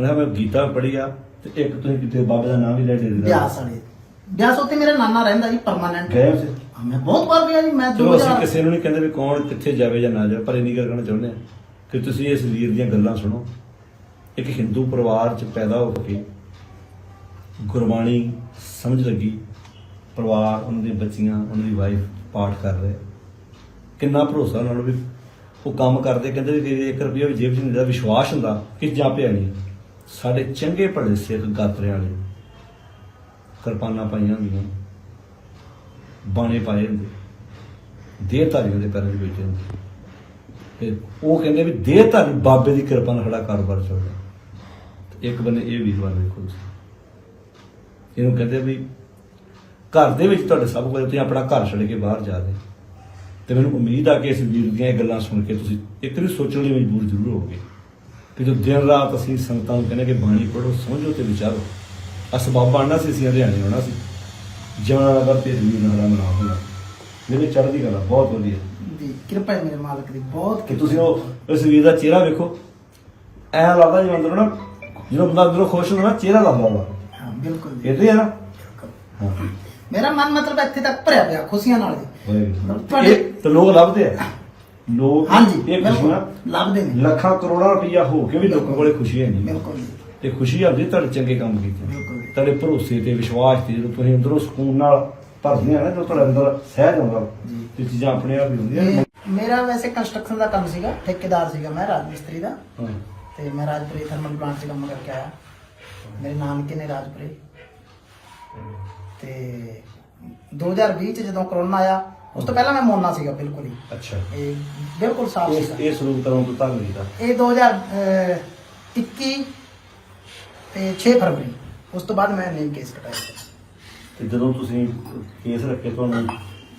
ਉਹਨਾਂ ਮੈਂ ਗੀਤਾ ਪੜ੍ਹੀ ਆ ਤੇ ਇੱਕ ਤੁਸੀਂ ਕਿਤੇ ਬਾਬੇ ਦਾ ਨਾਮ ਵੀ ਲੈ ਦੇ ਬਿਆਸ ਵਾਲੇ। ਬਿਆਸ ਉੱਤੇ ਮੇਰਾ ਨਾਨਾ ਰਹਿੰਦਾ ਜੀ ਪਰਮਾਨੈਂਟ ਗਏ ਸੀ ਮੈਂ ਬਹੁਤ ਵਾਰ ਗਿਆ ਜੀ ਮੈਂ ਚਲੋ ਅਸੀਂ 2000 ਕਿਸੇ ਨੂੰ ਨਹੀਂ ਕਹਿੰਦੇ ਵੀ ਕੌਣ ਕਿੱਥੇ ਜਾਵੇ ਜਾਂ ਨਾ ਜਾਵੇ ਪਰ ਇੰਨੀ ਗੱਲ ਕਹਿਣਾ ਚਾਹੁੰਦੇ ਆ ਕਿ ਤੁਸੀਂ ਇਸ ਵੀਰ ਦੀਆਂ ਗੱਲਾਂ ਸੁਣੋ। ਇੱਕ ਹਿੰਦੂ ਪਰਿਵਾਰ 'ਚ ਪੈਦਾ ਹੋ ਕੇ ਗੁਰਬਾਣੀ ਸਮਝ ਲੱਗੀ। ਪਰਿਵਾਰ ਉਹਨਾਂ ਦੀਆਂ ਬੱਚੀਆਂ ਉਹਨਾਂ ਦੀ ਵਾਈਫ ਪਾਠ ਕਰ ਰਹੇ। ਕਿੰਨਾ ਭਰੋਸਾ ਉਹਨਾਂ ਨੂੰ ਵੀ ਉਹ ਕੰਮ ਕਰਦੇ ਕਹਿੰਦੇ ਵੀ 1 ਰੁਪਿਆ ਵੀ ਜੇਬ 'ਚ ਨਹੀਂ ਦਾ ਵਿਸ਼ਵਾਸ ਹੁੰਦਾ ਕਿ ਜਾਂ ਪਿਆ ਨਹੀਂ। ਸਾਡੇ ਚੰਗੇ ਭਲੇ ਸਿੱਖ ਗਾਤਰੇ ਵਾਲੇ ਕਿਰਪਾਨਾਂ ਪਾਈਆਂ ਹੁੰਦੀਆਂ, ਬਾਣੇ ਪਾਏ ਹੁੰਦੇ ਦੇਹ ਧਾਰੀਆਂ ਦੇ ਪੈਰਾਂ 'ਚ ਬੈਠੇ ਹੁੰਦੇ। ਤੇ ਉਹ ਕਹਿੰਦੇ ਵੀ ਦੇਹ ਧਾਰੀ ਬਾਬੇ ਦੀ ਕਿਰਪਾ ਨਾਲ ਸਾਡਾ ਕਾਰੋਬਾਰ ਚੱਲਦਾ। ਇੱਕ ਬੰਨੇ ਇਹ ਵੀਰਵਾਰ ਵੇਖੋ ਤੁਸੀਂ। ਇਹਨੂੰ ਕਹਿੰਦੇ ਵੀ ਘਰ ਦੇ ਵਿੱਚ ਤੁਹਾਡੇ ਸਭ ਕੁਝ ਤੁਸੀਂ ਆਪਣਾ ਘਰ ਛੱਡ ਕੇ ਬਾਹਰ ਜਾ ਰਹੇ ਤੇ ਮੈਨੂੰ ਉਮੀਦ ਆ ਕਿ ਇਸ ਵੀਰ ਦੀਆਂ ਗੱਲਾਂ ਸੁਣ ਕੇ ਤੁਸੀਂ ਇੱਕ ਵੀ ਸੋਚਣ ਲਈ ਮਜਬੂਰ ਜ਼ਰੂਰ ਹੋਵੋਗੇ। ਕਿ ਜੋ ਦਿਨ ਰਾਤ ਅਸੀਂ ਸੰਗਤਾਂ ਨੂੰ ਕਹਿੰਦੇ ਕਿ ਬਾਣੀ ਪੜ੍ਹੋ ਸਮਝੋ ਤੇ ਵਿਚਾਰੋ। ਅਸਬਾਬ ਬਣਨਾ ਸੀ ਅਸੀਂ ਹਰਿਆਣੇ ਹੋਣਾ ਸੀ। ਜਮਨਾ ਨਗਰ ਤੇ ਜ਼ਮੀਨ ਨਾਲ ਮਨਾ ਹੋਣਾ। ਮੇਰੇ ਚੜ੍ਹਦੀ ਗੱਲ ਬਹੁਤ ਵਧੀਆ। ਜੀ ਕਿਰਪਾ ਹੈ ਮੇਰੇ ਮਾਲਕ ਦੀ ਬਹੁਤ ਕਿ ਤੁਸੀਂ ਉਹ ਉਸ ਵੀਰ ਦਾ ਚਿਹਰਾ ਵੇਖੋ। ਐਂ ਲੱਗਦਾ ਜਿਵੇਂ ਅੰਦਰੋਂ ਨਾ ਜਦੋਂ ਬੰਦਾ ਅੰਦਰੋਂ ਖੁਸ਼ ਹੁੰਦਾ ਨਾ ਚਿਹਰਾ ਲੱਗਦਾ ਉਹਦਾ। ਹਾਂ ਬਿਲਕੁਲ ਜੀ। ਇਦਾਂ ਹੀ ਆ ਨਾ? ਹਾਂ। ਮੇਰਾ ਮਨ ਮਤਲਬ ਇੱਥੇ ਤੱਕ ਭਰਿਆ ਪਿਆ ਖੁਸ਼ੀਆਂ ਨਾਲ ਜੀ ਤੁਹਾਡੇ ਤੇ ਲੋਕ ਲੱਭਦੇ ਆ। ਲੋਕ ਹਾਂਜੀ ਇਹ ਖੁਸ਼ੀਆਂ ਬਿਲਕੁਲ ਲੱਭਦੇ ਨੇ ਲੱਖਾਂ ਕਰੋੜਾਂ ਰੁਪਈਆ ਹੋ ਕੇ ਵੀ ਲੋਕਾਂ ਕੋਲੇ ਖੁਸ਼ੀ ਹੈ ਨਹੀਂ ਬਿਲਕੁਲ ਜੀ ਤੇ ਖੁਸ਼ੀ ਆਉਂਦੀ ਤੁਹਾਡੇ ਚੰਗੇ ਕੰਮ ਕੀਤੇ ਬਿਲਕੁਲ। ਤੁਹਾਡੇ ਭਰੋਸੇ ਤੇ ਵਿਸ਼ਵਾਸ ਤੇ ਜਦੋਂ ਤੁਸੀਂ ਅੰਦਰੋਂ ਸਕੂਨ ਨਾਲ ਭਰਦੇ ਆ ਨਾ ਜਦੋਂ ਤੁਹਾਡੇ ਅੰਦਰ ਸਹਿਜ ਆਉਂਦਾ। ਤੇ ਚੀਜ਼ਾਂ ਆਪਣੇ ਆਪ ਹੀ ਹੁੰਦੀਆਂ ਨੇ। ਇਹ ਮੇਰਾ ਵੈਸੇ ਕੰਸਟਰਕਸ਼ਨ ਦਾ ਕੰਮ ਸੀਗਾ ਠੇਕੇਦਾਰ ਸੀਗਾ ਮੈਂ ਰਾਜ ਮਿਸਤਰੀ ਦਾ ਹਾਂ। ਤੇ ਮੈਂ ਰਾਜਪੁਰੇ ਥਰਮਲ ਪਲਾਂਟ 'ਚ ਕੰਮ ਕਰਕੇ ਆਇਆ ਮੇਰੇ ਨਾਨਕੇ ਨੇ ਰਾਜਪੁਰੇ ਤੇ 2020 ਚ ਜਦੋਂ ਕਰੋਨਾ ਆਇਆ ਉਸ ਤੋਂ ਪਹਿਲਾਂ ਮੈਂ ਮੋਨਾ ਸੀਗਾ ਬਿਲਕੁਲ ਹੀ। ਅੱਛਾ। ਇਹ ਬਿਲਕੁਲ ਸਾਫ਼ ਇਸ ਸੀਗਾ। ਇਹ ਸਰੂਪ ਤਰ੍ਹਾਂ ਤੋਂ ਧੰਨ ਕੀਤਾ? ਇਹ 2021 ਤੇ 6 ਫਰਵਰੀ। ਉਸ ਤੋਂ ਬਾਅਦ ਮੈਂ ਨੇਮ ਕੇਸ ਕਟਾਇਆ। ਸੀ। ਤੇ ਜਦੋਂ ਤੁਸੀਂ ਕੇਸ ਰੱਖੇ ਤੁਹਾਨੂੰ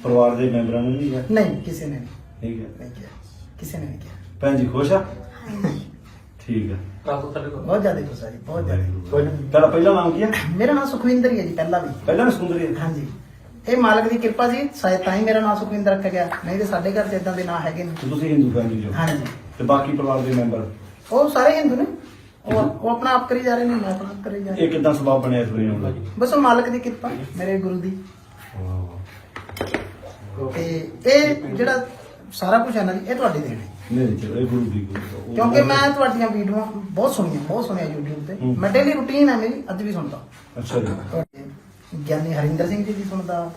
ਪਰਿਵਾਰ ਦੇ ਮੈਂਬਰਾਂ ਨੇ ਨਹੀਂ ਕਿਹਾ? ਨਹੀਂ ਕਿਸੇ ਨੇ ਨਹੀਂ। ਠੀਕ ਹੈ ਨਹੀਂ ਕਿਹਾ। ਕਿਸੇ ਨੇ ਨਹੀਂ ਕਿਹਾ। ਭੈਣ ਜੀ ਖੁਸ਼ ਆ? ਠੀਕ ਹੈ ਬਹੁਤ ਜ਼ਿਆਦਾ ਖੁਸ਼ ਆ ਜੀ ਬਹੁਤ ਜ਼ਿਆਦਾ। ਤੁਹਾਡਾ ਪਹਿਲਾ ਨਾਮ ਕੀ ਹੈ ਮੇਰਾ ਨਾਮ ਸੁਖਵਿੰਦਰ ਹੀ ਹੈ ਜੀ ਪਹਿਲਾਂ ਵੀ। ਪਹਿਲਾ ਨਾਮ ਸੁੰਦਰੀ ਹੈ? ਹਾਂਜੀ। ਇਹ ਮਾਲਕ ਦੀ ਕਿਰਪਾ ਜੀ ਸ਼ਾਇਦ ਤਾਂ ਹੀ ਮੇਰਾ ਨਾਮ ਸੁਖਵਿੰਦਰ ਰੱਖਿਆ ਗਿਆ। ਨਹੀਂ ਤੇ ਸਾਡੇ ਘਰ 'ਚ ਇਦਾਂ ਦੇ ਨਾਂ ਹੈਗੇ ਨੇ। ਤੇ ਤੁਸੀਂ ਹਿੰਦੂ ਫੈਮਿਲੀ ਜੋ। ਹਾਂਜੀ। ਤੇ ਬਾਕੀ ਪਰਿਵਾਰ ਦੇ ਮੈਂਬਰ? ਉਹ ਸਾਰੇ ਹਿੰਦੂ ਨੇ। ਉਹ ਉਹ ਆਪਣਾ ਆਪ ਕਰੀ ਜਾ ਰਹੇ ਨੇ ਮੈਂ ਆਪਣਾ ਆਪ ਕਰੀ ਜਾ ਇਹ ਰਿਹਾ। ਕਿਦਾਂ ਸੁਭਾਅ ਬਣਿਆ ਵੇਲੇ ਆਉਣ ਦਾ ਬਸ ਉਹ ਮਾਲਕ ਦੀ ਕਿਰਪਾ ਮੇਰੇ ਗੁਰੂ ਦੀ। ਤੇ ਇਹ ਜਿਹੜਾ ਸਾਰਾ ਕੁਝ ਹੈ ਨਾ ਜੀ ਇਹ ਤੁਹਾਡੀ ਦੇਣ ਹੈ। ਮੇਰੇ ਚ ਇਹ ਗੁਰੂ ਦੀ ਗੁਰੂ ਕਿਉਂਕਿ ਮੈਂ ਤੁਹਾਡੀਆਂ ਵੀਡੀਓ ਬਹੁਤ ਸੁਣੀਆਂ ਬਹੁਤ ਸੁਣਿਆ YouTube ਤੇ। ਹੂੰ। ਮੈਂ ਡੇਲੀ ਰੁਟੀਨ ਹੈ ਮੇਰੀ ਅੱਜ ਵੀ ਸੁਣਦਾ। ਅੱਛਾ ਜੀ। ਤੁਹਾਡੇ ਗਿਆਨੀ ਹਰਿੰਦਰ ਸਿੰਘ ਜੀ ਦੀ ਸੁਣਦਾ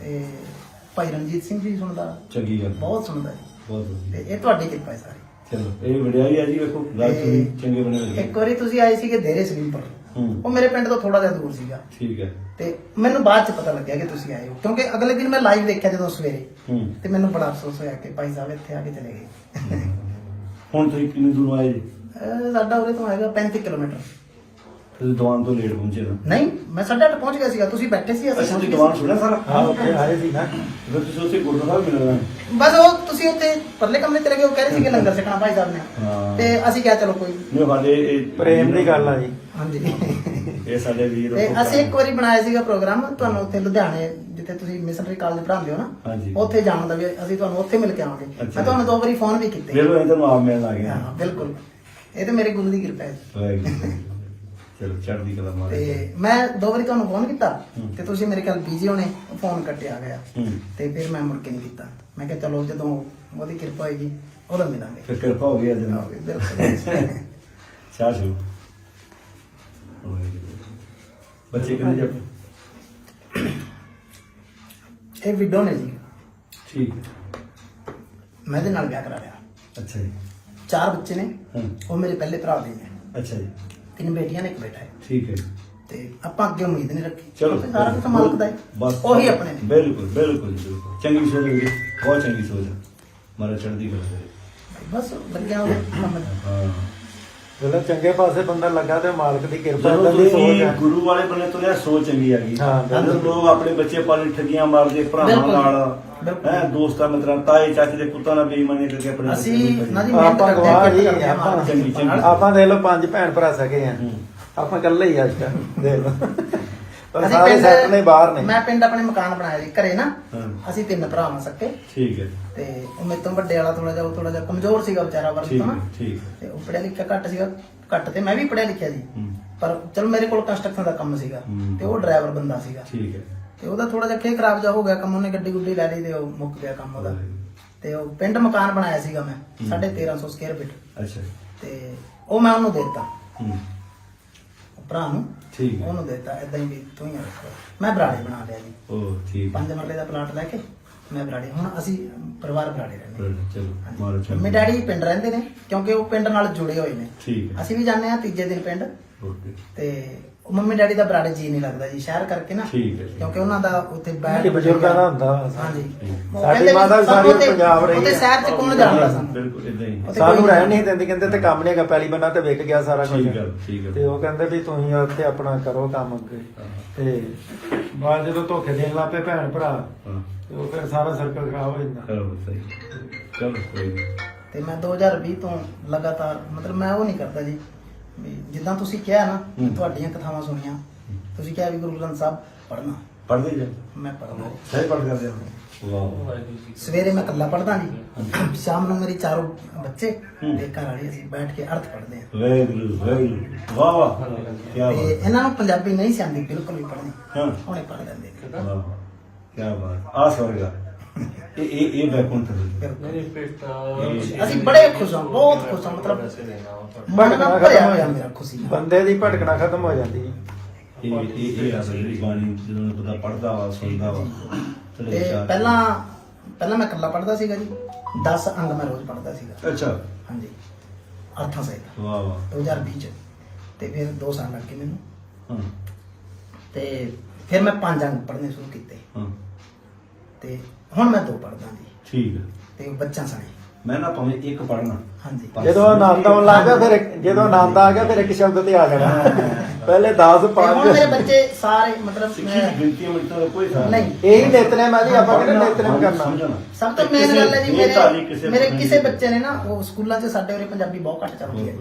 ਤੇ ਭਾਈ ਰਣਜੀਤ ਸਿੰਘ ਜੀ ਸੁਣਦਾ। ਚੰਗੀ ਗੱਲ। ਬਹੁਤ ਸੁਣਦਾ ਜੀ। ਬਹੁਤ ਵਧੀਆ। ਤੇ ਇਹ ਤੁਹਾਡੀ ਕਿਰਪਾ ਹੈ ਸਾਰੀ। ਚਲੋ ਇਹ ਵਡਿਆਈ ਹੈ ਜੀ ਵੇਖੋ ਗੱਲ ਤੁਸੀਂ ਚੰਗੇ ਬਣੇ ਲੱਗੇ ਇੱਕ ਵਾਰੀ ਤੁਸੀਂ ਆਏ ਸੀਗੇ ਦੇਰੇ ਸਲੀਪਰ ਹੂੰ। ਉਹ ਮੇਰੇ ਪਿੰਡ ਤੋਂ ਥੋੜਾ ਜਿਹਾ ਦੂਰ ਸੀਗਾ। ਠੀਕ ਹੈ। ਤੇ ਮੈਨੂੰ ਬਾਅਦ ਚ ਪਤਾ ਲੱਗਿਆ ਕਿ ਤੁਸੀਂ ਆਏ ਹੋ। ਕਿਉਂਕਿ ਅਗਲੇ ਦਿਨ ਮੈਂ ਲਾਈਵ ਦੇਖਿਆ ਜਦੋਂ ਸਵੇਰੇ। ਤੇ ਮੈਨੂੰ ਬੜਾ ਅਫਸੋਸ ਹੋਇਆ ਕਿ ਭਾਈ ਸਾਹਿਬ ਇੱਥੇ ਆ ਕੇ ਚਲੇ ਗਏ। ਹੁਣ ਤੁਸੀਂ ਕਿੰਨੀ ਦੂਰ ਆਏ ਜੀ? ਸਾਡਾ ਉਰੇ ਤੋਂ ਹੈਗਾ 35 ਕਿਲੋਮੀਟਰ। ਤੁਸੀਂ ਦੁਕਾਨ ਤੋਂ ਲੇਟ ਪਹੁੰਚੇ ਨਾ। ਨਹੀਂ ਮੈਂ 8:30 ਪਹੁੰਚ ਗਿਆ ਸੀਗਾ ਤੁਸੀਂ ਬੈਠੇ ਸੀ ਅਸੀਂ ਅੱਛਾ ਤੁਸੀਂ ਦੁਕਾਨ। ਸੁਣਿਆ ਸਾਰਾ? ਹਾਂ ਉੱਥੇ ਆਏ ਸੀ ਨਾ। ਫਿਰ ਤੁਸੀਂ ਉੱਥੇ ਗੁਰਦੁਆਰਾ ਸਾਹਿਬ ਮਿਲਣਾ। ਬਸ ਉਹ ਤੁਸੀਂ ਉੱਥੇ ਪਰਲੇ ਕਮਰੇ ਚਲੇ ਗਏ ਉਹ ਕਹਿ ਰਹੇ ਸੀਗੇ ਲੰਗਰ ਛਕਣਾ ਭਾਈ ਸਾਹਿਬ ਨੇ। ਹਾਂ। ਤੇ ਅਸੀਂ ਕਿਹਾ ਚਲੋ ਕੋਈ ਨਹੀਂ ਸਾਡੇ ਇਹ ਪ੍ਰੇਮ ਦੀ ਗੱਲ ਆ ਜੀ। ਹਾਂਜੀ। ਇਹ ਸਾਡੇ ਵੀਰ ਤੇ ਉੱਥੋਂ ਅਸੀਂ ਇੱਕ ਵਾਰੀ ਬਣਾਇਆ ਸੀਗਾ ਪ੍ਰੋਗਰਾਮ ਤੁਹਾਨੂੰ ਉੱਥੇ ਲੁਧਿਆਣੇ ਜਿੱਥੇ ਤੁਸੀਂ ਮਿਸ਼ਨਰੀ ਕਾਲਜ ਪੜ੍ਹਾਉਂਦੇ ਹੋ ਨਾ ਹਾਂਜੀ। ਉੱਥੇ ਜਾਣ ਦਾ ਵੀ ਅਸੀਂ ਤੁਹਾਨੂੰ ਉੱਥੇ ਮਿਲ ਕੇ ਆਵਾਂਗੇ। ਅੱਛਾ। ਮੈਂ ਤੁਹਾਨੂੰ ਦੋ ਵਾਰੀ ਫੋਨ ਵੀ ਕੀਤੇ। ਤੁਹਾਨੂੰ ਆਪ ਮਿਲਣ ਆ ਗਿਆ। ਹਾਂ ਬਿਲਕੁਲ। ਇਹ ਤੇ ਮੇਰੇ ਗੁਰੂ ਦੀ ਕਿਰਪਾ ਹੈ ਵਾਹਿਗੁਰੂ। ਚਲੋ ਚੜ੍ਹਦੀ ਕਲਾ ਮਾਰੇ ਤੇ ਮੈਂ ਦੋ ਵਾਰੀ ਤੁਹਾਨੂੰ ਫੋਨ ਕੀਤਾ। ਤੇ ਤੁਸੀਂ ਮੇਰੇ ਖਿਆਲ ਬੀਜੀ ਹੋਣੇ ਫੋਨ ਕੱਟਿਆ ਗਿਆ। ਹੂੰ। ਤੇ ਫਿਰ ਮੈਂ ਮੁੜ ਕੇ ਨਹੀਂ ਕੀਤਾ। ਮੈਂ ਕਿਹਾ ਚਲੋ ਜਦੋਂ ਉਹਦੀ ਕਿਰਪਾ ਹੋਏਗੀ ਉਦੋਂ ਮਿਲਾਂਗੇ। ਫਿਰ ਕਿਰਪਾ ਹੋ ਗਈ ਅੱਜ। ਹਾਂ, ਬਿਲਕੁਲ। ਚਾਹ ਸ਼ੂ ਬੱਚੇ ਕਿੰਨੇ ਜੱਟ ਇਹ ਵਿਡੋ ਨੇ ਜੀ। ਠੀਕ। ਹੈ ਮੈਂ ਇਹਦੇ ਨਾਲ ਵਿਆਹ ਕਰਾ ਲਿਆ। ਅੱਛਾ ਜੀ। ਚਾਰ ਬੱਚੇ ਨੇ। ਹਾਂ। ਉਹ ਮੇਰੇ ਪਹਿਲੇ ਭਰਾ ਦੇ ਨੇ। ਅੱਛਾ ਜੀ। ਤਿੰਨ ਬੇਟੀਆਂ ਨੇ ਇੱਕ ਬੇਟਾ ਹੈ। ਠੀਕ ਹੈ ਤੇ ਆਪਾਂ ਅੱਗੇ ਉਮੀਦ ਨਹੀਂ ਰੱਖੀ। ਚਲੋ ਸਾਰਾ ਕੁਝ ਮਾਲਕ ਦਾ ਹੈ। ਬਸ ਉਹੀ ਆਪਣੇ ਨੇ। ਬਿਲਕੁਲ ਬਿਲਕੁਲ ਜੀ, ਬਿਲਕੁਲ। ਚੰਗੀ ਸੋਚ ਹੈ ਬਹੁਤ ਚੰਗੀ ਸੋਚ ਹੈ। ਮਾਰਾ ਚੜ੍ਹਦੀ ਕਲਾ ਬਸ ਲੱਗਿਆ ਹੋਇਆ ਕੰਮ ਨੂੰ। ਹਾਂ। ਜਦੋਂ ਚੰਗੇ ਪਾਸੇ ਬੰਦਾ ਲੱਗਾ ਤੇ ਮਾਲਕ ਦੀ ਕਿਰਪਾ ਜਦੋਂ ਦੀ ਸੋਚ ਤੁਸੀਂ ਆ ਗੁਰੂ ਵਾਲੇ ਬੰਨੇ ਤੁਰਿਆ ਸੋਚ ਚੰਗੀ ਆ ਗਈ। ਹਾਂ, ਜਦੋਂ ਲੋਕ ਆਪਣੇ ਬੱਚੇ ਪਾਲੇ ਠੱਗੀਆਂ ਮਾਰਦੇ ਭਰਾਵਾਂ ਬਿਲਕੁਲ। ਨਾਲ ਬਿਲਕੁਲ। ਹੈ ਦੋਸਤਾਂ ਮਿੱਤਰਾਂ ਤਾਏ ਚਾਚੇ ਦੇ ਪੁੱਤਾਂ ਨਾਲ ਬੇਈਮਾਨੀ ਕਰਕੇ ਆਪਣੇ ਅਸੀਂ ਨੂੰ ਨਾ ਜੀ ਭੇਜਦੇ। ਮਿਹਨਤ ਆਪਾਂ ਕਰਦੇ ਗਵਾਹ ਜੀ ਕਿਰਤ ਕਰਦੇ ਹਾਂ ਆਪਾਂ ਚੰਗੀ, ਚੰਗੀ। ਆਪਾਂ ਦੇਖ ਲਓ ਪੰਜ ਭੈਣ ਭਰਾ ਸਕੇ ਆ। ਆਪਾਂ ਇਕੱਲੇ ਹੀ ਅੱਜ ਕੱਲ੍ਹ ਦੇਖ ਲਓ। ਪਰ ਅਸੀਂ ਸਾਰੇ ਪਿੰਡ- ਸੈੱਟ ਨੇ ਬਾਹਰ ਨੇ। ਮੈਂ ਪਿੰਡ ਆਪਣੇ ਮਕਾਨ ਬਣਾਇਆ ਜੀ ਘਰੇ ਨਾ। ਹਾਂ। ਅਸੀਂ ਤਿੰਨ ਭਰਾ ਹਾਂ ਸਕੇ। ਠੀਕ ਹੈ। ਤੇ ਉਹ ਮੇਰੇ ਤੋਂ ਵੱਡੇ ਵਾਲਾ ਥੋੜਾ ਜਿਹਾ ਉਹ ਥੋੜਾ ਜਿਹਾ ਕਮਜ਼ੋਰ ਸੀਗਾ ਵਿਚਾਰਾ ਵਰਤ ਠੀਕ ਤੋਂ ਨਾ। ਹੈ ਠੀਕ ਹੈ। ਤੇ ਉਹ ਪੜਿਆ ਲਿਖਿਆ ਘੱਟ ਸੀਗਾ। ਘੱਟ ਤੇ ਮੈਂ ਵੀ ਪੜਿਆ ਲਿਖਿਆ ਜੀ। ਹੂੰ। ਪਰ ਚਲ ਮੇਰੇ ਕੋਲ ਕੰਸਟਰਕਸ਼ਨ ਦਾ ਕੰਮ ਸੀਗਾ। ਹੂੰ। ਤੇ ਉਹ ਡਰਾਈਵਰ ਬੰਦਾ ਸੀਗਾ। ਠੀਕ ਹੈ। ਤੇ ਉਹਦਾ ਥੋੜਾ ਜਿਹਾ ਖੇ ਖਰਾਬ ਜਾ ਹੋ ਗਿਆ ਕੰਮ ਉਹਨੇ ਗੱਡੀ ਗੁੱਡੀ ਲੈ ਲਈ ਤੇ ਉਹ ਮੁੱਕ ਗਿਆ ਕੰਮ ਉਹਦਾ। ਤੇ ਉਹ ਪਿੰਡ ਮਕਾਨ ਬਣਾਇਆ ਸੀਗਾ ਮੈਂ 1350 ਸਕੁਅਰ ਫੀਟ ਅੱਛਾ। ਤੇ ਉਹ ਮੈਂ ਉਹਨੂੰ ਦੇ ਦਿੱਤਾ। ਹੂੰ। ਭਰਾ ਨੂੰ ਠੀਕ ਹੈ। ਉਹਨੂੰ ਦੇ ਦਿੱਤਾ ਇਦਾਂ ਹੀ ਵੀ ਤੂੰ ਹੀ ਰੱਖ ਮੈਂ ਬਰਾੜੇ ਬਣਾ ਲਿਆ ਜੀ। ਉਹ ਠੀਕ। ਪੰਜ ਮਰਲੇ ਦਾ ਪਲਾਟ ਲੈ ਕੇ ਮੈਂ ਬਰਾੜੇ ਹੁਣ ਅਸੀਂ ਪਰਿਵਾਰ ਬਰਾੜੇ ਰਹਿੰਦੇ ਹਾਂ। ਚਲੋ ਮਾਰੋ। ਚਲੋ। ਮੇਰੇ ਡੈਡੀ ਪਿੰਡ ਰਹਿੰਦੇ ਨੇ ਕਿਉਂਕਿ ਉਹ ਪਿੰਡ ਨਾਲ ਜੁੜੇ ਹੋਏ ਨੇ। ਠੀਕ ਹੈ। ਅਸੀਂ ਵੀ ਜਾਂਦੇ ਆ ਤੀਜੇ ਦਿਨ ਪਿੰਡ। ਓਕੇ। ਤੇ ਉਹ ਮੰਮੀ ਡੈਡੀ ਦਾ ਬਰਾੜੇ ਜੀ ਨਹੀਂ ਲੱਗਦਾ ਜੀ ਸ਼ਹਿਰ ਕਰਕੇ ਨਾ ਠੀਕ ਹੈ, ਠੀਕ। ਕਿਉਂਕਿ ਉਹਨਾਂ ਦਾ ਉੱਥੇ ਬੈਠ ਬਜ਼ੁਰਗਾਂ ਦਾ ਹੁੰਦਾ। ਹਾਂਜੀ। ਉਹ ਸਾਡੀ ਕਹਿੰਦੇ ਵੀ ਮਾਤਾ ਵੀ ਸਾਨੂੰ ਸਾਰੀ ਉੱਥੇ- ਪੰਜਾਬ ਰਹੀ ਉੱਥੇ ਹੈ। ਸ਼ਹਿਰ ਚ ਕੌਣ ਜਾਣਦਾ ਸਾਨੂੰ ਬਿਲਕੁਲ ਇਦਾਂ ਹੀ ਉੱਥੇ ਸਾਨੂੰ ਕੋਈ ਰਹਿਣ ਨਹੀਂ ਦਿੰਦੀ ਕਹਿੰਦੇ ਤੇ ਕੰਮ ਨਹੀਂ ਹੈਗਾ ਪਹਿਲੀ ਬੰਨਾ ਤੇ ਵਿਕ ਗਿਆ ਸਾਰਾ ਕੁਝ ਠੀਕ ਹੈ, ਠੀਕ ਹੈ। ਤੇ ਉਹ ਕਹਿੰਦੇ ਵੀ ਤੁਸੀਂ ਉੱਥੇ ਆਪਣਾ ਕਰੋ ਕੰਮ ਅੱਗੇ ਤੇ ਬਾਅਦ ਜਦੋਂ ਧੋਖੇ ਦੇਣ ਲੱਪੇ ਭੈਣ ਭਰਾ ਹਾਂ ਤੇ ਉਹ ਫਿਰ ਸਾਰਾ ਸਰਕਲ ਖਰਾਬ ਹੋ ਜਾਂਦਾ ਚਲੋ ਸਹੀ ਚਲੋ ਕੋਈ ਨਹੀਂ ਤੇ ਮੈਂ 2020 ਤੋਂ ਲਗਾਤਾਰ ਮਤਲਬ ਮੈਂ ਉਹ ਨਹੀਂ ਕਰਦਾ ਜੀ ਵੀ ਜਿੱਦਾਂ ਤੁਸੀਂ ਕਿਹਾ ਨਾ ਹੂੰ। ਤੁਹਾਡੀਆਂ ਕਥਾਵਾਂ ਸੁਣੀਆਂ ਤੁਸੀਂ ਕਿਹਾ ਵੀ ਗੁਰੂ ਗ੍ਰੰਥ ਸਾਹਿਬ ਪੜ੍ਹਨਾ। ਪੜ੍ਹਦੇ ਜਾ? ਮੈਂ ਪੜ੍ਹਨਾ। ਸਹੀ ਪੜ੍ਹ ਕਰਦੇ ਵਾਹ ਸਵੇਰੇ ਮੈਂ ਇਕੱਲਾ ਪੜ੍ਹਦਾ ਜੀ ਸ਼ਾਮ ਨੂੰ ਮੇਰੀ ਚਾਰੋਂ ਬੱਚੇ ਹੂੰ। ਤੇ ਘਰ ਵਾਲੀ ਅਸੀਂ ਬੈਠ ਕੇ ਅਰਥ ਪੜ੍ਹਦੇ ਹਾਂ। ਵੈਗੁਰੂ ਵੈਗੁਰੂ ਵਾਹ ਵਾਹ। ਕੀ ਬਾਤ। ਇਹਨਾਂ ਨੂੰ ਪੰਜਾਬੀ ਨਹੀਂ ਸੀ ਆਉਂਦੀ ਬਿਲਕੁਲ ਵੀ ਪੜ੍ਹਨੀ ਹਾਂ। ਹੁਣੇ ਪੜ੍ਹ ਲੈਂਦੇ ਨੇ। ਵਾਹ ਕੀ ਬਾਤ। ਆ ਸਵਰਗਾ ਇਹ ਇਹ ਇਹ ਬੈਕੁੰਠ ਬਿਲਕੁਲ। ਅਸੀਂ ਬੜੇ ਖੁਸ਼ ਹਾਂ ਬਹੁਤ ਖੁਸ਼ ਹਾਂ ਮਤਲਬ ਮਨ ਭਰਿਆ ਹੋਇਆ ਮੇਰਾ ਖੁਸ਼ੀ ਨਾਲ। ਬੰਦੇ ਦੀ ਭਟਕਣਾ ਖਤਮ ਹੋ ਜਾਂਦੀ। ਹੈ ਇਹ ਇਹ ਇਹ ਆ ਜਿਹੜੀ ਬਾਣੀ ਜਦੋਂ ਬੰਦਾ ਪੜਦਾ ਵਾ ਸੁਣਦਾ ਵਾ ਚਲੇ ਤੇ ਵਿਚਾਰ- ਪਹਿਲਾਂ ਪਹਿਲਾਂ ਮੈਂ ਇਕੱਲਾ ਪੜ੍ਹਦਾ ਸੀਗਾ ਜੀ। 10 ਅੰਗ ਮੈਂ ਰੋਜ਼ ਪੜ੍ਹਦਾ ਸੀਗਾ। ਅੱਛਾ। ਹਾਂਜੀ। ਅਰਥਾਂ ਸਹਿਤ। ਵਾਹ ਵਾਹ। 2020 ਚ। ਤੇ ਫਿਰ 2 ਸਾਲ ਲੱਗ ਗਏ ਮੈਨੂੰ। ਹਾਂ। ਤੇ ਫਿਰ ਮੈਂ ਪੰਜ ਅੰਗ ਪੜ੍ਹਨੇ ਸ਼ੁਰੂ ਕੀਤੇ। ਹਾਂ। ਤੇ ਹੁਣ ਮੈਂ ਦੋ ਪੜ੍ਹਦਾ ਜੀ ਠੀਕ ਹੈ। ਤੇ ਬੱਚਾ ਸਣੇ ਮੈਂ ਨਾ ਭਾਵੇਂ ਇੱਕ ਪੜਨਾ ਹਾਂਜੀ। ਜਦੋਂ ਆਨੰਦ ਆਉਣ ਲੱਗ ਗਿਆ ਫਿਰ ਇੱਕ- ਜਦੋਂ ਆਨੰਦ ਆ ਗਿਆ ਫਿਰ ਇੱਕ ਸ਼ਬਦ ਤੇ ਆ ਜਾਣਾ। ਪਹਿਲੇ 10 ਤੇ ਹੁਣ 5 ਮੇਰੇ ਬੱਚੇ ਸਾਰੇ ਮਤਲਬ ਸਿੱਖੀ ਮੈਂ- ਗਿਣਤੀ ਮਿੰਟ ਦਾ ਕੋਈ ਸਾਰ ਨਹੀਂ। ਇਹੀ ਨਿਤਨੇਮ ਹੈ ਜੀ ਆਪਾਂ ਕਹਿੰਦੇ ਨਿਤਨੇਮ ਕਰਨਾ? ਸਮਝਣਾ। ਸਭ ਤੋਂ ਮੇਨ ਗੱਲ ਹੈ ਜੀ ਮੇਰੇ ਮੇਰੇ ਕਿਸੇ ਬੱਚੇ ਨੇ ਨਾ ਉਹ ਸਕੂਲਾਂ 'ਚ ਸਾਡੇ ਉਰੇ ਪੰਜਾਬੀ ਬਹੁਤ ਘੱਟ ਚੱਲਦੀ ਹੈ।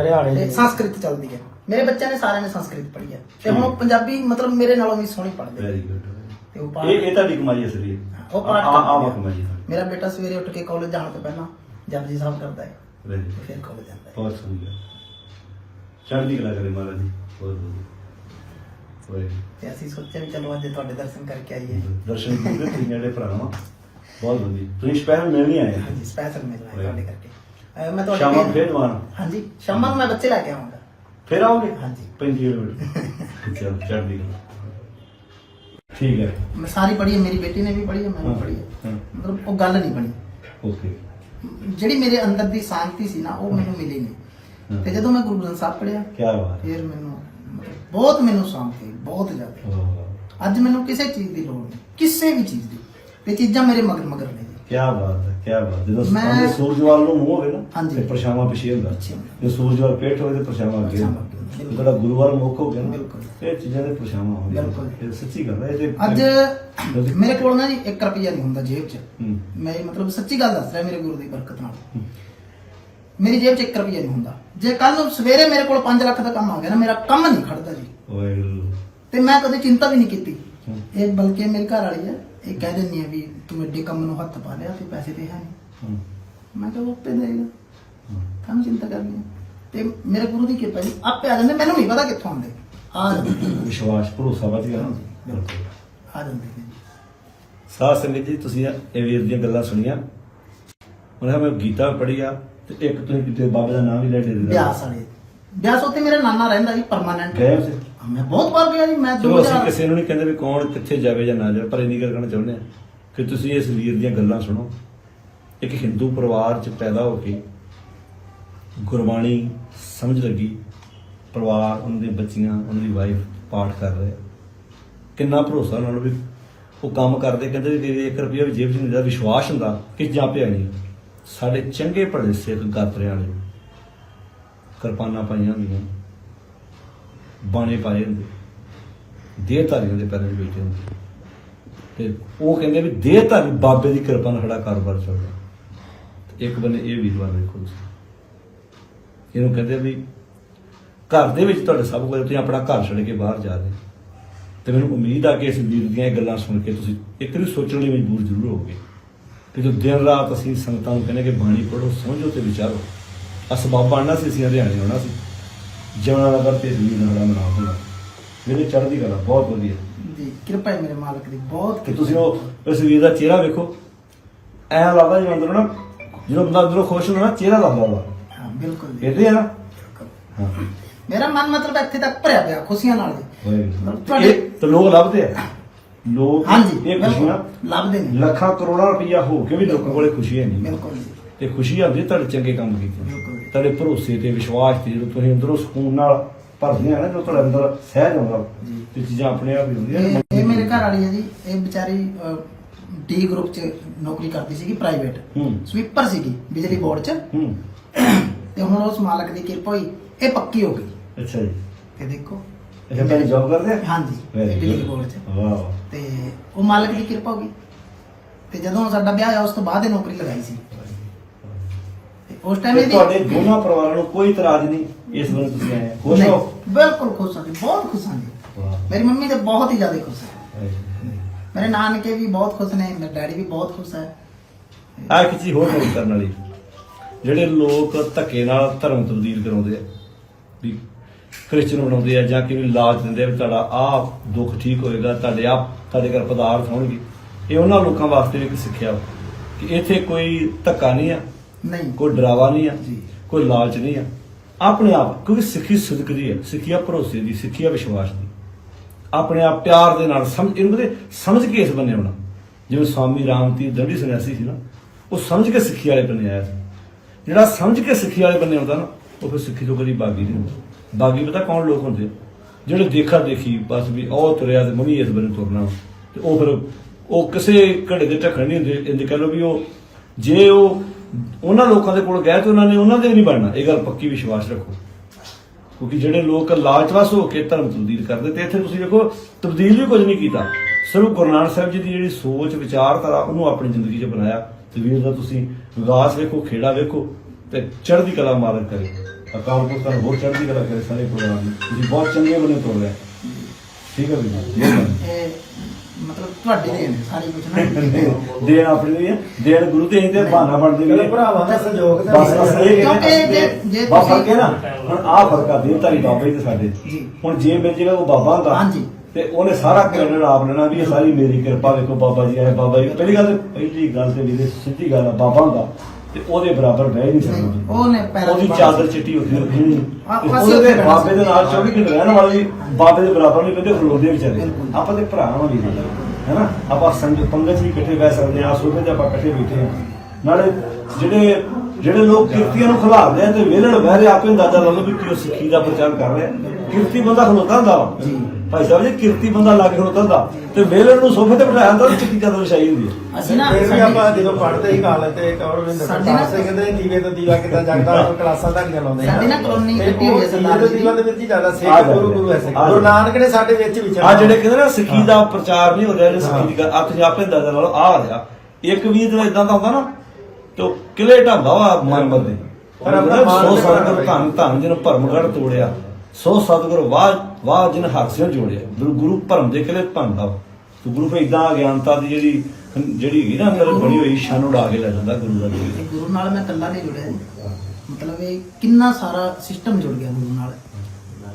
ਹਰਿਆਣੇ ਤੇ ਦੀ ਸੰਸਕ੍ਰਿਤ ਚੱਲਦੀ ਹੈ। ਮੇਰੇ ਬੱਚਿਆਂ ਨੇ ਸਾਰਿਆਂ ਨੇ ਸੰਸਕ੍ਰਿਤ ਪੜ੍ਹੀ ਹੈ। ਤੇ ਹੁਣ ਉਹ ਪੰਜਾਬੀ ਮਤਲਬ ਮੇਰੇ ਨਾਲੋਂ ਵੀ ਸੋਹਣੀ ਪੜ੍ਹਦੇ ਵੈਰੀ ਗੁੱਡ ਤੇ ਉਹ ਇਹ ਇਹ ਤੁਹਾਡੀ ਕਮਾਈ ਅਸਲੀ ਹੈ ਉਹ ਪਾਠ ਆ ਆ ਕਰਦੇ। ਆ। ਕਮਾਈ ਹੈ। ਮੇਰਾ ਬੇਟਾ ਸਵੇਰੇ ਉੱਠ ਕੇ ਕਾਲਜ ਜਾਣ ਤੋਂ ਪਹਿਲਾਂ ਜਪਜੀ ਸਾਹਿਬ ਕਰਦਾ ਹੈ ਵੈਰੀ ਤੇ ਫਿਰ ਕਾਲਜ ਜਾਂਦਾ ਹੈ। ਬਹੁਤ ਸੁਣੀਆ ਚੜ੍ਹਦੀ ਕਲਾ ਕਰੇ ਮਹਾਰਾਜ ਜੀ। ਬਹੁਤ ਵਧੀਆ। ਓਏ। ਤੇ ਅਸੀਂ ਸੋਚਿਆ ਵੀ ਚਲੋ ਅੱਜ ਤੁਹਾਡੇ ਦਰਸ਼ਨ ਕਰਕੇ ਆਈਏ। ਦਰਸ਼ਨ ਕੀਤੇ ਤੁਸੀਂ ਜਿਹੜੇ ਭਰਾਵਾ। ਬਹੁਤ ਵਧੀਆ। ਤੁਸੀਂ ਸਪੈਸ਼ਲ ਮਿਲ ਨਹੀਂ ਆਏ ਹਾਂਜੀ ਸਪੈਸ਼ਲ ਮਿਲਣਾ ਹੈ। ਤੁਹਾਡੇ ਕਰਕੇ। ਅਹ ਮੈਂ ਤੁਹਾਡੇ ਸ਼ਾਮਾਂ ਨੂੰ ਫੇਰ ਦਵਾਨਾ ਹਾਂਜੀ ਸ਼ਾਮਾਂ ਨੂੰ ਮੈਂ ਬੱਚੇ ਲੈ ਕੇ ਆਉਂਗਾ ਫੇਰ ਆਓਗੇ? ਹਾਂਜੀ। 35 ਕਿਲੋਮੀਟਰ ਚਲ ਚੜ੍ਹਦੀ ਕਲਾ। ਠੀਕ ਹੈ। ਮੈਂ ਸਾਰੀ ਪੜ੍ਹੀ ਹੈ ਮੇਰੀ ਬੇਟੀ ਨੇ ਵੀ ਪੜ੍ਹੀ ਹੈ ਮੈਂ ਵੀ ਪੜ੍ਹੀ ਹੈ। ਮਤਲਬ ਉਹ ਗੱਲ ਨਹੀਂ ਬਣੀ। ਓਕੇ। ਜਿਹੜੀ ਮੇਰੇ ਅੰਦਰ ਦੀ ਸ਼ਾਂਤੀ ਸੀ ਨਾ ਉਹ ਮੈਨੂੰ ਮਿਲੀ ਨਹੀਂ। ਤੇ ਜਦੋਂ ਮੈਂ ਗੁਰੂ ਗ੍ਰੰਥ ਸਾਹਿਬ ਪੜ੍ਹਿਆ ਕੀ ਬਾਤ ਫਿਰ ਮੈਨੂੰ ਮਤਲਬ ਬਹੁਤ ਮੈਨੂੰ ਸ਼ਾਂਤੀ ਬਹੁਤ ਜ਼ਿਆਦਾ। ਅੱਜ ਮੈਨੂੰ ਕਿਸੇ ਚੀਜ਼ ਦੀ ਲੋੜ ਨਹੀਂ ਕਿਸੇ ਵੀ ਚੀਜ਼ ਦੀ। ਇਹ ਚੀਜ਼ਾਂ ਮੇਰੇ ਮਗਰ ਮਗਰ ਨੇ। ਕੀ ਬਾਤ ਹੈ ਕੀ ਬਾਤ ਜਦੋਂ ਸੂਰਜ ਵੱਲ ਨੂੰ ਮੂੰਹ ਹੋਵੇ ਨਾ। ਤੇ ਪਰਛਾਵਾਂ ਪਿੱਛੇ ਹੁੰਦਾ। ਜੇ ਸੂਰਜ ਵੱਲ ਪੇਟ ਹੋਵੇ ਤੇ ਪਰਛਾਵਾਂ ਅੱਗੇ ਹੁੰਦਾ ਤੁਹਾਡਾ ਗੁਰੂ ਵੱਲ ਮੁੱਖ ਹੋ ਗਿਆ ਨਾ ਬਿਲਕੁਲ। ਇਹ ਚੀਜ਼ਾਂ ਦੇ ਪਰਛਾਵਾਂ ਹੁੰਦੀਆਂ ਬਿਲਕੁਲ। ਸੱਚੀ ਗੱਲ ਹੈ ਇਹ ਅੱਜ ਮੇਰੇ ਕੋਲ ਨਾ ਜੀ 1 ਰੁਪਿਆ ਨਹੀਂ ਹੁੰਦਾ ਜੇਬ 'ਚ। ਮੈਂ ਮਤਲਬ ਸੱਚੀ ਗੱਲ ਦੱਸ ਰਿਹਾ ਮੇਰੇ ਗੁਰੂ ਦੀ ਬਰਕਤ ਨਾਲ ਮੇਰੀ ਜੇਬ 'ਚ 1 ਰੁਪਿਆ ਨਹੀਂ ਹੁੰਦਾ ਜੇ ਕੱਲ ਨੂੰ ਸਵੇਰੇ ਮੇਰੇ ਕੋਲ 5 ਲੱਖ ਦਾ ਕੰਮ ਆ ਗਿਆ ਨਾ ਮੇਰਾ ਕੰਮ ਨਹੀਂ ਖੜਦਾ ਜੀ ਵਾਹਿਗੁਰੂ ਤੇ ਮੈਂ ਕਦੇ ਚਿੰਤਾ ਵੀ ਨਹੀਂ ਕੀਤੀ। ਇਹ ਬਲਕਿ ਮੇਰੀ ਘਰ ਵਾਲੀ ਹੈ ਇਹ ਕਹਿ ਦਿੰਦੀ ਹੈ ਵੀ ਤੂੰ ਐਡੇ ਕੰਮ ਨੂੰ ਹੱਥ ਪਾ ਲਿਆ ਤੇ ਪੈਸੇ ਤੇ ਹੈ ਨਹੀਂ। ਮੈਂ ਕਿਹਾ ਉਹ ਆਪੇ ਦੇਗਾ। ਕਾਹਨੂੰ ਚਿੰਤਾ ਕਰਨੀ ਹੈ ਤੇ ਮੇਰੇ ਗੁਰੂ ਦੀ ਕਿਰਪਾ ਜੀ ਆਪੇ ਆ ਜਾਂਦੇ ਮੈਨੂੰ ਨਹੀਂ ਪਤਾ ਕਿੱਥੋਂ ਆਉਂਦੇ। ਆ ਜਾਂਦੇ ਵਿਸ਼ਵਾਸ ਭਰੋਸਾ ਵੱਧ ਗਿਆ ਨਾ ਬਿਲਕੁਲ। ਆ ਜਾਂਦੇ ਨੇ ਜੀ। ਸਾਧ ਸੰਗਤ ਜੀ ਤੁਸੀਂ ਇਹ ਵੀਰ ਦੀਆਂ ਗੱਲਾਂ ਸੁਣੀਆਂ। ਉਹਨਾਂ ਮੈਂ ਗੀਤਾ ਪੜ੍ਹੀ ਆ ਤੇ ਇੱਕ ਤੁਸੀਂ ਕਿਤੇ ਬਾਬੇ ਦਾ ਨਾਮ ਵੀ ਲੈ ਡੇਰੇ ਦਾ ਬਿਆਸ ਵਾਲੇ। ਬਿਆਸ ਉੱਤੇ ਮੇਰਾ ਨਾਨਾ ਰਹਿੰਦਾ ਜੀ ਪਰਮਾਨੈਂਟ ਗਏ? ਮੈਂ ਬਹੁਤ ਵਾਰ ਗਿਆ ਜੀ ਮੈਂ ਚਲੋ ਅਸੀਂ 2000 ਕਿਸੇ ਨੂੰ ਨਹੀਂ ਕਹਿੰਦੇ ਵੀ ਕੌਣ ਕਿੱਥੇ ਜਾਵੇ ਜਾਂ ਨਾ ਜਾਵੇ ਪਰ ਇੰਨੀ ਗੱਲ ਕਹਿਣਾ ਚਾਹੁੰਦੇ ਆ ਕਿ ਤੁਸੀਂ ਇਸ ਵੀਰ ਦੀਆਂ ਗੱਲਾਂ ਸੁਣੋ। ਇੱਕ ਹਿੰਦੂ ਪਰਿਵਾਰ 'ਚ ਪੈਦਾ ਹੋ ਕੇ ਗੁਰਬਾਣੀ ਸਮਝ ਲੱਗੀ। ਪਰਿਵਾਰ, ਉਹਨਾਂ ਦੇ ਬੱਚੀਆਂ, ਉਹਨਾਂ ਦੀ ਵਾਈਫ ਪਾਠ ਕਰ ਰਹੇ। ਕਿੰਨਾ ਭਰੋਸਾ ਉਹਨਾਂ ਨੂੰ ਵੀ ਉਹ ਕੰਮ ਕਰਦੇ, ਕਹਿੰਦੇ ਵੀ ਮੇਰੇ 1 ਰੁਪਿਆ ਵੀ ਜੇਬ 'ਚ ਨਹੀਂ ਦਾ ਵਿਸ਼ਵਾਸ ਹੁੰਦਾ ਕਿ ਜਾਂ ਪਿਆ ਨਹੀਂ। ਸਾਡੇ ਚੰਗੇ ਭਲੇ ਸਿੱਖ ਗਾਤਰਿਆਂ ਵਾਲੇ ਕਿਰਪਾਨਾਂ ਪਾਈਆਂ ਹੁੰਦੀਆਂ, ਬਾਣੇ ਪਾਏ ਹੁੰਦੇ, ਦੇਹਧਾਰੀਆਂ ਦੇ ਪੈਰਾਂ 'ਚ ਬੈਠੇ ਹੁੰਦੇ। ਤੇ ਉਹ ਕਹਿੰਦੇ ਵੀ ਦੇਹਧਾਰੀ ਬਾਬੇ ਦੀ ਕਿਰਪਾ ਨਾਲ ਖੜਾ ਕਾਰੋਬਾਰ ਚੱਲਦਾ। ਇੱਕ ਬੰਨੇ ਇਹ ਵੀਰਵਾਰ ਦੇਖੋ ਤੁਸੀਂ। ਇਹਨੂੰ ਕਹਿੰਦੇ ਵੀ ਘਰ ਦੇ ਵਿੱਚ ਤੁਹਾਡੇ ਸਭ ਕੁਝ ਤੁਸੀਂ ਆਪਣਾ ਘਰ ਛੱਡ ਕੇ ਬਾਹਰ ਜਾ ਰਹੇ ਤੇ ਮੈਨੂੰ ਉਮੀਦ ਆ ਕਿ ਇਸ ਵੀਰ ਦੀਆਂ ਇਹ ਗੱਲਾਂ ਸੁਣ ਕੇ ਤੁਸੀਂ ਇੱਕ ਵਾਰੀ ਸੋਚਣ ਲਈ ਮਜਬੂਰ ਜ਼ਰੂਰ ਹੋਗੇ ਕਿ ਜੋ ਦਿਨ ਰਾਤ ਅਸੀਂ ਸੰਗਤਾਂ ਨੂੰ ਕਹਿੰਦੇ ਕਿ ਬਾਣੀ ਪੜ੍ਹੋ ਸਮਝੋ ਤੇ ਵਿਚਾਰੋ। ਅਸਬਾਬ ਬਣਨਾ ਸੀ ਅਸੀਂ ਹਰਿਆਣੇ ਆਉਣਾ ਸੀ। ਜਮਨਾ ਨਗਰ ਤੇ ਜ਼ਮੀਨ ਨਾਲ ਮਨਾ ਹੋਣਾ ਮੇਰੇ ਚੜ੍ਹਦੀ ਕਲਾ ਬਹੁਤ ਵਧੀਆ। ਜੀ ਕਿਰਪਾ ਹੈ ਮੇਰੇ ਮਾਲਕ ਦੀ ਬਹੁਤ ਤੇ ਤੁਸੀਂ ਉਹ ਉਸ ਵੀਰ ਦਾ ਚਿਹਰਾ ਵੇਖੋ। ਐਂ ਲੱਗਦਾ ਜਿਵੇਂ ਅੰਦਰੋਂ ਨਾ ਜਦੋਂ ਬੰਦਾ ਅੰਦਰੋਂ ਖੁਸ਼ ਹੁੰਦਾ ਨਾ ਚਿਹਰਾ ਲੱਗਦਾ ਉਹਦਾ। ਬਿਲਕੁਲ ਜੀ। ਇਹਦੇ ਆ? ਨਾ ਹਾਂ। ਮੇਰਾ ਮਨ ਮਤਲਬ ਇੱਥੇ ਤੱਕ ਭਰਿਆ ਪਿਆ ਖੁਸ਼ੀਆਂ ਨਾਲ ਜੀ। ਤੁਹਾਡੇ- ਇਹ ਤਾਂ ਲੋਕ ਲੱਭਦੇ ਆ। ਲੋਕ ਹਾਂਜੀ ਇਹ ਬਿਲਕੁਲ, ਖੁਸ਼ੀਆਂ ਲੱਭਦੇ ਨੇ। ਲੱਖਾਂ ਕਰੋੜਾਂ ਰੁਪਈਆ ਹੋ ਕੇ ਵੀ ਲੋਕਾਂ ਕੋਲੇ ਖੁਸ਼ੀ ਹੈ ਨਹੀਂ। ਬਿਲਕੁਲ ਜੀ। ਤੇ ਖੁਸ਼ੀ ਆਉਂਦੀ ਹੈ ਤੁਹਾਡੇ ਚੰਗੇ ਕੰਮ ਕੀਤੇ। ਤੁਹਾਡੇ ਭਰੋਸੇ ਤੇ ਵਿਸ਼ਵਾਸ ਤੇ ਜਦੋਂ ਤੁਸੀਂ ਅੰਦਰੋਂ ਸਕੂਨ ਨਾਲ ਭਰਦੇ ਆ ਨਾ ਜਦੋਂ ਤੁਹਾਡੇ ਅੰਦਰ ਸਹਿਜ ਆਉਂਦਾ ਜੀ। ਤੇ ਚੀਜ਼ਾਂ ਆਪਣੇ ਆਪ ਹੀ ਹੁੰਦੀਆਂ ਇਹ ਨੇ। ਇਹ ਮੇਰੇ ਘਰ ਵਾਲੀ ਹੈ ਜੀ ਇਹ ਵਿਚਾਰੀ ਡੀ ਗਰੁੱਪ 'ਚ ਨੌਕਰੀ ਕਰਦੀ ਸੀਗੀ ਪ੍ਰਾਈਵੇਟ ਹੂੰ। ਸਵੀਪਰ ਸੀਗੀ ਬਿਜਲੀ ਬੋਰਡ 'ਚ। ਹੂੰ। ਹੁਣ ਉਸ ਮਾਲਕ ਦੀ ਕਿਰਪਾ ਹੋਈ ਇਹ ਪੱਕੀ ਹੋ ਗਈ। ਅੱਛਾ ਜੀ। ਤੇ ਦੇਖੋ। ਅੱਛਾ ਪਹਿਲੇ ਜੌਬ ਕਰਦੇ ਆ? ਹਾਂਜੀ Very ਬਿਜਲੀ good. ਬੋਰਡ 'ਚ। ਵਾਹ ਤੇ ਉਹ ਮਾਲਕ ਦੀ ਕਿਰਪਾ ਹੋ ਗਈ। ਤੇ ਜਦੋਂ ਸਾਡਾ ਵਿਆਹ ਹੋਇਆ ਉਸ ਤੋਂ ਬਾਅਦ ਇਹ ਨੌਕਰੀ ਲਗਾਈ ਸੀ। ਤੇ ਉਸ ਟਾਈਮ ਤੇ ਇਹਦੀ ਤੁਹਾਡੇ ਦੋਨਾਂ ਪਰਿਵਾਰਾਂ ਨੂੰ ਕੋਈ ਇਤਰਾਜ਼ ਨਹੀਂ ਇਸ ਬਾਰੇ ਤੁਸੀਂ ਆਏ। ਖੁਸ਼ ਨਹੀਂ, ਹੋ? ਬਿਲਕੁਲ ਖੁਸ਼ ਹਾਂ ਜੀ ਬਹੁਤ ਖੁਸ਼ ਹਾਂ ਜੀ। ਵਾਹ ਮੇਰੀ ਮੰਮੀ ਤੇ ਬਹੁਤ ਹੀ ਜ਼ਿਆਦਾ ਖੁਸ਼ ਹੈ। ਮੇਰੇ ਨਾਨਕੇ ਵੀ ਬਹੁਤ ਖੁਸ਼ ਨੇ ਮੇਰੇ ਡੈਡੀ ਵੀ ਬਹੁਤ ਖੁਸ਼ ਹੈ। ਆ ਇੱਕ ਚੀਜ਼ ਹੋਰ ਨੋਟ ਕਰਨ ਵਾਲੀ? ਜਿਹੜੇ ਲੋਕ ਧੱਕੇ ਨਾਲ ਧਰਮ ਤਬਦੀਲ ਕਰਾਉਂਦੇ ਆ ਵੀ ਕ੍ਰਿਸਚਨ ਬਣਾਉਂਦੇ ਆ ਜਾਂ ਕਿਵੇਂ ਲਾਜ ਦਿੰਦੇ ਆ ਵੀ ਤੁਹਾਡਾ ਆਹ ਦੁੱਖ ਠੀਕ ਹੋਏਗਾ ਤੁਹਾਡੇ ਆਹ ਤੁਹਾਡੇ ਘਰ ਪਦਾਰਥ ਹੋਣਗੇ। ਇਹ ਉਹਨਾਂ ਲੋਕਾਂ ਵਾਸਤੇ ਵੀ ਇੱਕ ਸਿੱਖਿਆ ਕਿ ਇੱਥੇ ਕੋਈ ਧੱਕਾ ਨਹੀਂ ਆ ਨਹੀਂ। ਕੋਈ ਡਰਾਵਾ ਨਹੀਂ ਆ ਜੀ। ਕੋਈ ਲਾਲਚ ਨਹੀਂ ਆ। ਆਪਣੇ ਆਪ ਕਿਉਂਕਿ ਸਿੱਖੀ ਸਿਦਕ ਦੀ ਹੈ ਸਿੱਖੀ ਆ ਭਰੋਸੇ ਦੀ ਸਿੱਖੀ ਆ ਵਿਸ਼ਵਾਸ ਦੀ। ਆਪਣੇ ਆਪ ਪਿਆਰ ਦੇ ਨਾਲ ਸਮਝ ਇਹਨੂੰ ਕਹਿੰਦੇ ਸਮਝ ਕੇ ਇਸ ਬੰਨੇ ਆਉਣਾ ਜਿਵੇਂ ਸਵਾਮੀ ਰਾਮਤੀ ਦੰਡੀ ਸੰਨਿਆਸੀ ਸੀ ਨਾ ਉਹ ਸਮਝ ਕੇ ਸਿੱਖੀ ਵਾਲੇ ਬੰਨੇ ਆਇਆ ਸੀ। ਜਿਹੜਾ ਸਮਝ ਕੇ ਸਿੱਖੀ ਵਾਲੇ ਬੰਨੇ ਆਉਂਦਾ ਨਾ, ਉਹ ਫਿਰ ਸਿੱਖੀ ਤੋਂ ਕਦੀ ਬਾਗੀ ਨਹੀਂ ਹੁੰਦਾ। ਬਾਗੀ ਪਤਾ ਕੌਣ ਲੋਕ ਹੁੰਦੇ ਜਿਹੜੇ ਦੇਖਾ ਦੇਖੀ, ਬਸ ਵੀ ਉਹ ਤੁਰਿਆ ਤੇ ਮੈਂ ਵੀ ਇਸ ਬੰਨੇ ਤੁਰਨਾ। ਤੇ ਉਹ ਫਿਰ, ਉਹ ਕਿਸੇ ਘੜੇ ਦੇ ਢੱਕਣ ਨਹੀਂ ਹੁੰਦੇ ਇੰਜ ਕਹ ਲਓ ਵੀ ਉਹ, ਜੇ ਉਹ, ਉਹਨਾਂ ਲੋਕਾਂ ਦੇ ਕੋਲ ਗਏ ਤੇ ਉਹਨਾਂ ਨੇ ਉਹਨਾਂ ਦੇ ਵੀ ਨਹੀਂ ਬਣਨਾ। ਇਹ ਗੱਲ ਪੱਕੀ ਵਿਸ਼ਵਾਸ ਰੱਖੋ। ਕਿਉਂਕਿ ਜਿਹੜੇ ਲੋਕ ਲਾਲਚਵਸ ਹੋ ਕੇ ਧਰਮ ਤਬਦੀਲ ਕਰਦੇ, ਤੇ ਇੱਥੇ ਤੁਸੀਂ ਦੇਖੋ ਤਬਦੀਲ ਵੀ ਕੁਝ ਨਹੀਂ ਕੀਤਾ। ਸਿਰਫ ਗੁਰੂ ਨਾਨਕ ਸਾਹਿਬ ਜੀ ਦੀ ਜਿਹੜੀ ਸੋਚ, ਵਿਚਾਰਧਾਰਾ, ਉਹਨੂੰ ਆਪਣੀ ਜ਼ਿੰਦਗੀ 'ਚ ਬਣਾਇਆ। ਵੀਰ ਦਾ ਤੁਸੀਂ ਵਿਕਾਸ ਵੇਖੋ ਖੇੜਾ ਵੇਖੋ ਤੇ ਚੜ੍ਹਦੀ ਕਲਾ ਮਾਲਕ ਕਰੇ ਅਕਾਲ ਪੁਰਖ ਤੁਹਾਨੂੰ ਬਹੁਤ ਚੜ੍ਹਦੀ ਕਲਾ ਕਰੇ ਸਾਰੇ ਪ੍ਰੋਗਰਾਮ ਨੂੰ ਤੁਸੀਂ ਬਹੁਤ ਚੰਗੇ ਬਣੇ ਤੋਰ ਰਹੇ ਠੀਕ ਹੈ ਵੀਰ ਜੀ ਮਿਹਰਬਾਨੀ। ਇਹ ਮਤਲਬ ਤੁਹਾਡੇ ਦੇ ਨੇ ਸਾਰੀ ਕੁਝ ਨਾ ਦੇਣ ਆਪਣੀ ਦੇਣ ਗੁਰੂ ਤੇ ਅਸੀਂ ਤੇ ਬਹਾਨਾ ਬਣਦੇ ਹੈ। ਭਰਾਵਾਂ ਦਾ ਸਹਿਯੋਗ ਤਾਂ ਬਸ ਬਸ ਇਹ ਕਿਉਂਕਿ ਜੇ- ਜੇ ਬਸ ਫ਼ਰਕ ਹੈ ਨਾ ਹੁਣ ਆਹ ਫ਼ਰਕ ਆ ਦੇ ਤਾਰੀ ਬਾਬੇ ਤੇ ਸਾਡੇ ਜੀ। ਹੁਣ ਜੇ ਮਿਲ ਜੇਗਾ ਉਹ ਬਾਬਾ ਹੁੰਦਾ ਹਾਂਜੀ। ਤੇ ਉਹਨੇ ਸਾਰਾ ਕ੍ਰੈਡਿਟ ਆਪ ਲੈਣਾ ਵੀ ਇਹ ਸਾਰੀ ਮੇਰੀ ਕਿਰਪਾ ਵੇਖੋ ਬਾਬਾ ਜੀ ਆਏ ਬਾਬਾ ਜੀ। ਪਹਿਲੀ ਗੱਲ ਪਹਿਲੀ ਗੱਲ ਤੇ ਵੀਰੇ ਸਿੱਧੀ ਗੱਲ ਆ ਬਾਬਾ ਹੁੰਦਾ। ਤੇ ਉਹਦੇ ਬਰਾਬਰ ਬਹਿ ਨਹੀਂ ਸਕਦਾ। ਨਹੀਂ, ਉਹਨੇ ਪੈਰਾਂ ਉਹਦੀ ਦੀ ਚਾਦਰ ਚਿੱਟੀ ਹੁੰਦੀ ਹੁੰਦੀ ਆ- ਅਸੀਂ ਉਹਦੇ ਬਾਬੇ ਦੇ ਨਾਲ 24 ਘੰਟੇ ਰਹਿਣ ਵਾਲੇ ਬਾਬੇ ਦੇ ਬਰਾਬਰ ਨਹੀਂ ਬੰਦੇ ਖਲੋਦੇ ਵਿਚਾਰੇ। ਆਪਾਂ ਤੇ ਭਰਾ ਵਾਂ ਵੀ ਹੈਨਾ ਆਪਾਂ ਸੰਗ ਪੰਗਤ ਵੀ ਇਕੱਠੇ ਬਹਿ ਸਕਦੇ ਆ ਸੋਫੇ ਤੇ ਆਪਾਂ ਇਕੱਠੇ ਬੈਠੇ ਆ ਨਾਲੇ ਜਿਹੜੇ ਜਿਹੜੇ ਲੋਕ ਕਿਰਤੀਆਂ ਨੂੰ ਖਿਲਾਰਦੇ ਆ ਤੇ ਵੇਲਣ ਬਹਿ ਰਹੇ ਆਪੇ ਅੰਦਾਜ਼ਾ ਲਾ ਲਓ ਵੀ ਕਿਉਂ ਸਿੱਖੀ ਦਾ ਪ੍ਰਚਾਰ ਕਰ ਰਿਹਾ ਕਿਰਤੀ ਬੰਦਾ ਖਲੋਤਾ ਹੁੰਦਾ ਵਾ। ਜੀ। ਭਾਈ ਸਾਹਿਬ ਜੀ ਕਿਰਤੀ ਬੰਦਾ ਲੱਗ ਖਲੋਤਾ ਹੁੰਦਾ। ਤੇ ਵੇਲਣ ਨੂੰ ਸੋਫੇ ਤੇ ਬਿਠਾਇਆ ਹੁੰਦਾ ਚਿੱਟੀ ਚਾਦਰ ਵਿਛਾਈ ਹੁੰਦੀ ਹੈ ਅਸੀਂ ਨਾ ਫਿਰ ਵੀ ਆਪਾਂ ਜਦੋਂ ਪੜ੍ਹਦੇ ਹੀ ਕਾਲਜ ਤੇ ਵਿੰਦਰ ਸਾਡੀ ਨਾ- ਪ੍ਰਤਾਪ ਸਿੰਘ ਦੇ ਦੀਵੇ ਤੋਂ ਦੀਵਾ ਕਿੱਦਾਂ ਜਗਦਾ ਉਹ ਕਲਾਸਾਂ ਤੱਕ ਚਲਾਉਂਦੇ ਸਾਡੀ ਨਾ ਕਲੋਨੀ ਕੱਟੀ ਹੋਈ ਹੈ ਸਰਦਾਰ ਦੀਵੇ ਜੀ। ਦੀਵਾ ਦੇ ਵਿੱਚ ਹੀ ਜ਼ਿਆਦਾ ਸਿੱਖ ਗੁਰੂ ਗੁਰੂ ਐਸੇ। ਗੁਰੂ। ਨਾਨਕ ਨੇ ਸਾਡੇ ਵਿੱਚ ਵਿਚਰਨਾ ਆ ਜਿਹੜੇ ਕਹਿੰਦੇ ਨਾ ਸਿੱਖੀ ਦਾ ਪ੍ਰਚਾਰ ਨਹੀਂ ਹੋ ਰਿਹਾ ਜੇ ਹਾਂ। ਸਿੱਖੀ ਦੀ ਗੱਲ ਆ ਤੁਸੀਂ ਆਪੇ ਅੰਦਾਜ਼ਾ ਲਾ ਲਓ ਆ ਆ ਰਿਹਾ। ਇੱਕ ਵੀ ਜਦੋਂ ਇਦਾਂ ਦਾ ਹੁੰਦਾ ਨਾ ਤੇ ਕਿਲੇ ਢਾਂਦਾ ਵਾ ਮਨ ਬੰਦੇ ਪਰ ਆਪਣਾ ਮਾਨ ਸੋ ਬਣਾ ਧੰਨ ਧੰਨ ਜਿਹਨੂੰ ਭਰਮਗੜ ਤੋੜਿਆ। ਸੋ ਸਤਿਗੁਰ ਵਾਹ ਵਾਹ ਜਿਹਨ ਹਰਸਿਓ ਜੋੜਿਆ। ਗੁਰੂ ਭਰਮ ਦੇ ਕਿਲੇ ਭੰਦਾ ਤੇ ਗੁਰੂ ਫੇ ਇਦਾਂ ਅਗਿਆਨਤਾ ਦੀ ਜਿਹੜੀ ਜਿਹੜੀ ਹੈਗੀ ਨਾ ਅੰਦਰ ਬਣੀ ਹੋਈ ਸ਼ਨ ਉਡਾ ਕੇ ਲੈ ਜਾਂਦਾ ਗੁਰੂ ਦਾ ਗੁਰੂ ਨਾਲ ਮੈਂ ਇਕੱਲਾ ਨਹੀਂ ਜੁੜਿਆ ਜੀ। ਮਤਲਬ ਇਹ ਕਿੰਨਾ ਸਾਰਾ ਸਿਸਟਮ ਜੁੜ ਗਿਆ ਗੁਰੂ ਨਾਲ।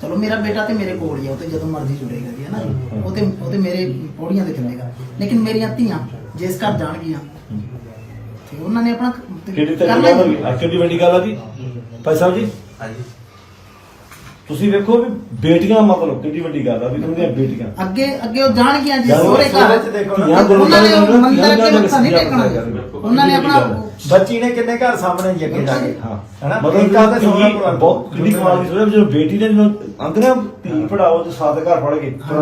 ਚਲੋ ਮੇਰਾ ਬੇਟਾ ਤੇ ਮੇਰੇ ਕੋਲ ਹੀ ਆ ਉਹ ਤੇ ਜਦੋਂ ਮਰਜ਼ੀ ਜੁੜੇਗਾ ਜੀ ਹੈ ਨਾ ਜੀ। ਉਹ ਤੇ ਉਹ ਤੇ ਮੇਰੇ ਪੌੜੀਆਂ ਤੇ ਚੱਲੇਗਾ। ਲੇਕਿਨ ਮੇਰੀਆਂ ਧੀਆਂ ਜਿਸ ਘਰ ਜਾਣਗੀਆਂ ਤੇ ਉਹਨਾਂ ਨੇ ਆਪਣਾ ਕਿਹੜੀ ਤਾਂ ਕਿੰਨੀ ਵੱਡੀ ਗੱਲ ਆ ਜੀ? ਭਾਈ ਸਾਹਿਬ ਜੀ? ਹਾਂਜੀ। ਤੁਸੀਂ ਵੇਖੋ ਵੀ ਬੇਟੀਆਂ ਮਤਲਬ ਕਿੰਨੀ ਵੱਡੀ ਗੱਲ ਆ ਵੀ ਤੁਹਾਡੀਆਂ ਬੇਟੀਆਂ। ਅੱਗੇ ਅੱਗੇ ਉਹ ਜਾਣਗੀਆਂ ਜੀ ਸੋਹਰੇ ਘਰ। ਉਹਨਾਂ ਨੇ ਘਰ ਮੰਦਰ ਧੀਆਂ ਅੱਗੇ ਮੱਥਾ ਨਹੀਂ ਧੀਆਂ ਟੇਕਣਾ। ਧੀਆਂ ਉਹਨਾਂ ਨੇ ਆਪਣਾ ਬੱਚੀ ਨੇ ਕਿੰਨੇ ਘਰ ਸਾਹਮਣੇ ਜੀ ਅੱਗੇ ਜਾ ਕੇ ਹਾਂ ਹਨਾ? ਮਤਲਬ ਤਾਂ ਸੋਹਣਾ ਬਹੁਤ ਕਿੰਨੀ ਕਮਾਲ ਦੀ ਸੋਚ ਜਦੋਂ ਬੇਟੀ ਨੇ ਜਦੋਂ ਅੰਦਰ ਧੀ ਪੜਾਓ ਤੇ ਸਾਦ ਘਰ ਪੜ ਕੇ ਹਾਂ,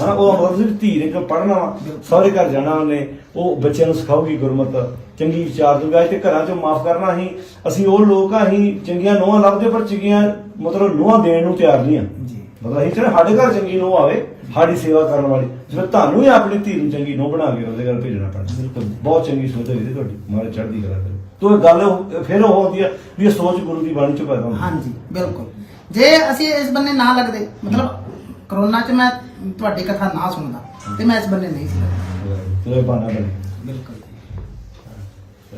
ਹਾਂ ਉਹ ਮਤਲਬ ਸੀ ਧੀ ਨੇ ਕਿ ਪੜਨਾ ਵਾ ਸਾਰੇ ਘਰ ਜਾਣਾ ਉਹਨੇ ਉਹ ਬੱਚਿਆਂ ਨੂੰ ਸਿਖਾਉਗੀ ਗੁਰਮਤ। ਚੰਗੀ ਵਿਚਾਰ ਦੂਗਾ ਤੇ ਘਰਾਂ ਚੋਂ ਮਾਫ ਕਰਨਾ ਅਸੀਂ ਅਸੀਂ ਉਹ ਲੋਕ ਆ ਅਸੀਂ ਚੰਗੀਆਂ ਨੋਹਾਂ ਲੱਭਦੇ ਪਰ ਚੰਗੀਆਂ ਮਤਲਬ ਨੋਹਾਂ ਦੇਣ ਨੂੰ ਤਿਆਰ ਨਹੀਂ ਆ। ਜੀ। ਮਤਲਬ ਅਸੀਂ ਚਾਹੇ ਸਾਡੇ ਘਰ ਚੰਗੀ ਨੋਹ ਆਵੇ। ਸਾਡੀ ਸੇਵਾ ਕਰਨ ਵਾਲੀ। ਜਿਵੇਂ ਤੁਹਾਨੂੰ ਹੀ ਆਪਣੀ ਧੀ ਨੂੰ ਚੰਗੀ ਨੋਹ ਬਣਾ ਕੇ ਉਹਦੇ ਘਰ ਭੇਜਣਾ ਪੈਣਾ। ਬਿਲਕੁਲ। ਬਹੁਤ ਚੰਗੀ ਸੋਚ ਹੈ ਜੀ ਤੁਹਾਡੀ ਮਾਰੇ ਚੜ੍ਹਦੀ ਕਲਾ ਕਰੇ। ਤੋ ਇਹ ਗੱਲ ਉਹ- ਫਿਰ ਉਹ ਹੁੰਦੀ ਹੈ ਵੀ ਇਹ ਸੋਚ ਗੁਰੂ ਦੀ ਬਾਣੀ ਚ ਪੈਦਾ ਹੁੰਦੀ ਹੈ ਹਾਂਜੀ ਬਿਲਕੁਲ। ਜੇ ਅਸੀਂ ਇਸ ਬੰਨੇ ਨਾ ਲੱਗਦੇ ਮਤਲਬ ਕਰੋਨਾ 'ਚ ਮੈਂ ਤੁਹਾਡੀ ਕਥਾ ਨਾ ਸੁਣਦਾ ਤੇ ਮੈਂ ਇਸ ਬੰਨੇ ਨਹੀਂ ਸੀ ਲੱਗਦਾ। ਤੇ ਇਹ ਬਾਣਾ ਬਣੇ। ਬਿਲਕੁਲ।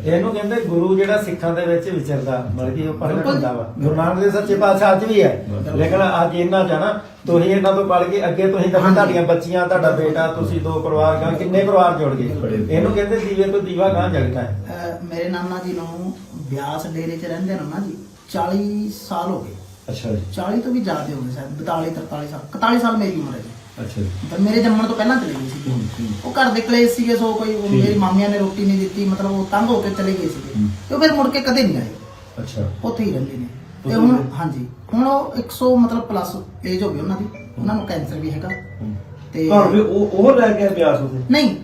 ਇਹਨੂੰ ਕਹਿੰਦੇ ਗੁਰੂ ਜਿਹੜਾ ਸਿੱਖਾਂ ਦੇ ਵਿੱਚ ਵਿਚਰਦਾ ਮਤਲਬ ਕਿ ਉਹ ਪ੍ਰਗਟ। ਹੁੰਦਾ ਵਾ ਗੁਰੂ ਨਾਨਕ ਦੇ ਸੱਚੇ ਪਾਤਸ਼ਾਹ ਅੱਜ ਵੀ ਹੈ। ਲੇਕਿਨ ਅੱਜ ਇਹਨਾਂ ਜਾਣਾ ਤੁਸੀਂ ਇਹਨਾਂ ਤੋਂ ਪੜ ਕੇ ਅੱਗੇ ਤੁਸੀਂ ਤਾਂ। ਤੁਹਾਡੀਆਂ ਬੱਚੀਆਂ ਤੁਹਾਡਾ ਬੇਟਾ ਤੁਸੀਂ ਦੋ ਪਰਿਵਾਰ ਗਾਂ ਕਿੰਨੇ ਪਰਿਵਾਰ ਜੁੜ ਗਏ। ਇਹਨੂੰ ਕਹਿੰਦੇ ਦੀਵੇ ਤੋਂ ਦੀਵਾ ਗਾਂ ਜਗਦਾ ਹੈ ਮੇਰੇ ਨਾਨਾ ਜੀ ਨੂੰ ਬਿਆਸ ਡੇਰੇ 'ਚ ਰਹਿੰਦੇ ਨੇ ਜੀ 40 ਸਾਲ ਹੋ ਗਏ ਅੱਛਾ ਜੀ 40 ਤੋਂ ਵੀ ਜ਼ਿਆਦਾ ਹੋ ਗਏ ਸ਼ਾਇਦ 42 43 ਸਾਲ 41 ਸਾਲ ਮੇਰੀ ਉਮਰ ਹੈ ਅੱਛਾ ਜੀ। ਪਰ ਮੇਰੇ ਜੰਮਣ ਤੋਂ ਪਹਿਲਾਂ ਚਲੇ ਗਏ ਸੀ। ਉਹ ਘਰ ਦੇ ਕਲੇਸ਼ ਸੀਗੇ ਸੋ ਕੋਈ ਉਹ। ਮੇਰੀ ਮਾਮੀਆਂ ਨੇ ਰੋਟੀ ਨਹੀਂ ਦਿੱਤੀ ਮਤਲਬ ਉਹ ਤੰਗ ਹੋ ਕੇ ਚਲੇ ਗਏ ਸੀਗੇ। ਤੇ ਉਹ ਫਿਰ ਮੁੜ ਕੇ ਕਦੇ ਨਹੀਂ ਆਏ। ਅੱਛਾ। ਉੱਥੇ ਹੀ ਰਹਿੰਦੇ ਨੇ। ਤੇ ਹੁਣ? ਹਾਂਜੀ ਹੁਣ ਉਹ 100 ਮਤਲਬ ਪਲੱਸ ਏਜ ਹੋ ਗਈ ਉਹਨਾਂ ਦੀ। ਉਹਨਾਂ ਨੂੰ ਕੈਂਸਰ ਵੀ ਹੈਗਾ। ਤੇ ਘਰ ਵੀ ਉਹ ਉਹ ਲੈ ਕੇ ਬਿਆਸ ਉਹਦੇ ਨਹੀਂ।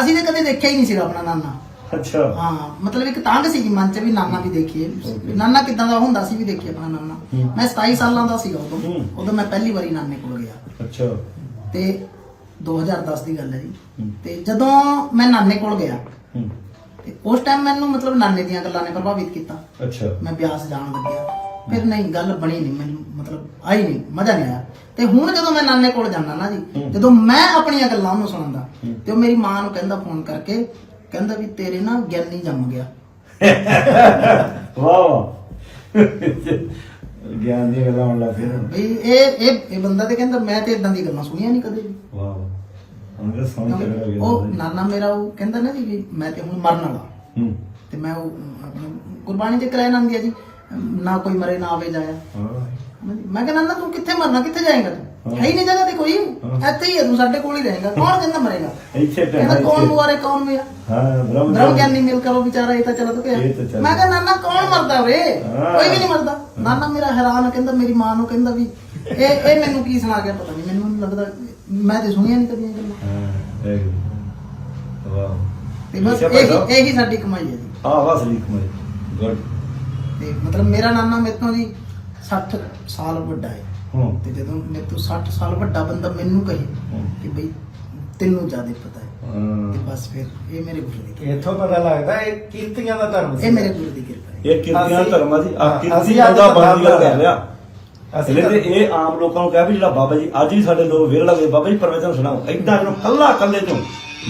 ਅਸੀਂ ਨੇ ਕਦੇ ਦੇਖਿਆ ਹੀ ਨਹੀਂ ਸੀਗਾ ਆਪਣਾ ਨਾਨਾ। ਅੱਛਾ। ਹਾਂ ਮਤਲਬ ਇੱਕ ਤੰਗ ਸੀ ਮਨ ਚ ਵੀ ਨਾਨਾ ਵੀ ਦੇਖੀਏ। Okay. ਨਾਨਾ ਕਿਦਾਂ ਦਾ ਹੁੰਦਾ ਸੀ ਵੀ ਦੇਖੀਏ ਆਪਣਾ ਨਾਨਾ। ਹੂੰ। ਮੈਂ 27 ਸਾਲਾਂ ਦਾ ਸੀਗਾ ਉਦੋਂ। ਹੂੰ। ਉਦੋਂ ਮੈਂ ਪਹਿਲੀ ਵਾਰੀ ਨਾਨੇ ਕੋਲ ਗਿਆ। ਅੱਛਾ। ਤੇ 2010 ਦੀ ਗੱਲ ਹੈ ਜੀ। ਹੂੰ। ਤੇ ਜਦੋਂ ਮੈਂ ਨਾਨੇ ਕੋਲ ਗਿਆ ਹੂੰ। ਤੇ ਉਸ ਟਾਈਮ ਮੈਨੂੰ ਮਤਲਬ ਨਾਨੇ ਦੀਆਂ ਗੱਲਾਂ ਨੇ ਪ੍ਰਭਾਵਿਤ ਕੀਤਾ। ਅੱਛਾ। ਮੈਂ ਬਿਆਸ ਜਾਣ ਲੱਗਿਆ। ਫਿਰ ਨਹੀਂ ਗੱਲ ਬਣੀ ਨਹੀਂ ਮੈਨੂੰ ਮਤਲਬ ਆਈ ਨਹੀਂ ਮਜ਼ਾ ਨਹੀਂ ਆਇਆ। ਤੇ ਹੁਣ ਜਦੋਂ ਮੈਂ ਨਾਨੇ ਕੋਲ ਜਾਂਦਾ ਨਾ ਜੀ ਹੂੰ। ਜਦੋਂ ਮੈਂ ਆਪਣੀਆਂ ਗੱਲਾਂ ਉਹਨੂੰ ਸੁਣਾਉਂਦਾ ਹੂੰ। ਤੇ ਉਹ ਮੇਰੀ ਮਾਂ ਨੂੰ ਕਹਿੰਦਾ ਫੋਨ ਕਰਕੇ ਕਹਿੰਦਾ ਵੀ ਤੇਰੇ ਨਾ ਗਿਆਨੀ ਜੰਮ ਗਿਆ। ਵਾਹ। ਵਾਹ ਗਿਆਨ ਦੀ ਗੱਲਾਂ ਹੋਣ ਲੱਗ ਪਈਆਂ ਵੀ ਇਹ ਇਹ ਇਹ ਬੰਦਾ ਤੇ ਕਹਿੰਦਾ ਮੈਂ ਤੇ ਇਦਾਂ ਦੀ ਗੱਲਾਂ ਸੁਣੀਆਂ ਨਹੀਂ ਕਦੇ। ਵੀ ਵਾਹ ਵਾਹ ਸਮਝ ਉਹ ਨਾਨਾ ਮੇਰਾ ਉਹ ਕਹਿੰਦਾ ਨਾ ਜੀ ਵੀ ਮੈਂ ਤੇ ਹੁਣ ਮਰਨ ਵਾਲਾ। ਹੂੰ। ਤੇ ਮੈਂ ਉਹ ਆਪਣੀ ਗੁਰਬਾਣੀ ਦੇ ਕਰਾਇ ਆਂਦੀ ਆ ਜੀ। ਨਾ ਕੋਈ ਮਰੇ ਨਾ ਆਵੇ ਜਾਇਆ। ਮੈਂ ਕਹਿੰਦਾ ਨਾ ਤੂੰ ਕਿੱਥੇ ਮਰਨਾ? ਕਿੱਥੇ ਜਾਏਗਾ ਤੂੰ? ਹੈ। ਹੀ ਨਹੀਂ ਜਗ੍ਹਾ ਤੇ ਕੋਈ। ਹਾਂ। ਇੱਥੇ ਹੀ ਹੈ ਤੂੰ ਸਾਡੇ ਕੋਲ ਹੀ ਰਹੇਗਾ। ਕੌਣ ਕਹਿੰਦਾ ਮਰੇਗਾ? ਇੱਥੇ ਕਹਿੰਦਾ ਪੈਣਾ ਕੌਣ ਮੁਆਰੇ ਕੌਣ ਮਿਆ ਹਾਂ ਬ੍ਰਹਮ ਧਰਮ ਗਿਆਨੀ ਮਿਲ ਕਰੋ ਵਿਚਾਰਾ ਇਹ ਤਾਂ ਚਲਾ ਤੋ ਇਹ ਤਾਂ ਮੈਂ ਕਹਿੰਦਾ ਨਾਨਾ ਕੌਣ ਮਰਦਾ ਵੇ? ਹਾਂ। ਕੋਈ ਵੀ ਨਹੀਂ ਮਰਦਾ। ਨਾਨਾ ਮੇਰਾ ਹੈਰਾਨ ਕਹਿੰਦਾ ਮੇਰੀ ਮਾਂ ਨੂੰ ਕਹਿੰਦਾ ਵੀ ਇਹ ਇਹ ਮੈਨੂੰ ਕੀ ਸੁਣਾ ਗਿਆ ਪਤਾ ਨਹੀਂ। ਮੈਨੂੰ ਲੱਗਦਾ ਮੈਂ ਤੇ ਸੁਣੀਆਂ ਨਹੀਂ ਕਦੀਆਂ ਗੱਲਾਂ। ਹਾਂ ਵਾਹ। ਤੇ ਬਸ। ਇਹੀ ਇਹੀ ਸਾਡੀ ਕਮਾਈ ਹੈ ਜੀ। ਆ ਵਾਹ ਸਲੀਕ ਮੇ ਗੁੱਡ। ਤੇ ਮਤਲਬ ਮੇਰਾ ਨਾਨਾ ਮੇਰੇ ਤੋਂ ਜੀ 60 ਸਾਲ ਵੱਡਾ ਹੈ। ਹਾਂ। ਤੇ ਜਦੋਂ ਮੇਰੇ ਤੋਂ 60 ਸਾਲ ਵੱਡਾ ਬੰਦਾ ਮੈਨੂੰ ਕਹੇ। ਕਿ ਬਈ ਤੈਨੂੰ ਜ਼ਿਆਦਾ ਪਤਾ ਹੈ। ਤੇ। ਬਸ ਫਿਰ ਇਹ ਮੇਰੇ ਗੁਰੂ ਦੀ ਕਿਰਪਾ। ਇੱਥੋਂ ਪਤਾ ਲੱਗਦਾ ਇਹ ਕੀਰਤੀਆਂ ਦਾ ਧਰਮ ਸੀ। ਇਹ ਮੇਰੇ ਗੁਰੂ ਦੀ ਕਿਰਪਾ ਹੈ। ਇਹ ਕਿਰਤੀਆਂ ਅਸੀਂ- ਧਰਮਾਂ ਦੀ ਆ ਹਾਂ, ਕਿਰਤੀ ਅਸੀਂ ਅੱਜ ਬੰਦਾ ਬੰਦਾ ਬੰਦੀ ਕਰ ਰਿਹਾ। ਅਸੀਂ ਅਸਲੇ ਤੇ ਤਾਂ- ਇਹ ਆਮ ਲੋਕਾਂ ਨੂੰ ਕਹਿ ਵੀ ਜਿਹੜਾ ਬਾਬਾ ਜੀ ਅੱਜ ਵੀ ਸਾਡੇ ਲੋਕ ਵਿਰਲਾ ਹੋਏ ਬਾਬਾ ਜੀ ਪ੍ਰਵਚਨ ਸੁਣਾਓ। ਇਦਾਂ ਇਹਨੂੰ ਕੱਲਾ ਕੱਲੇ ਚੋਂ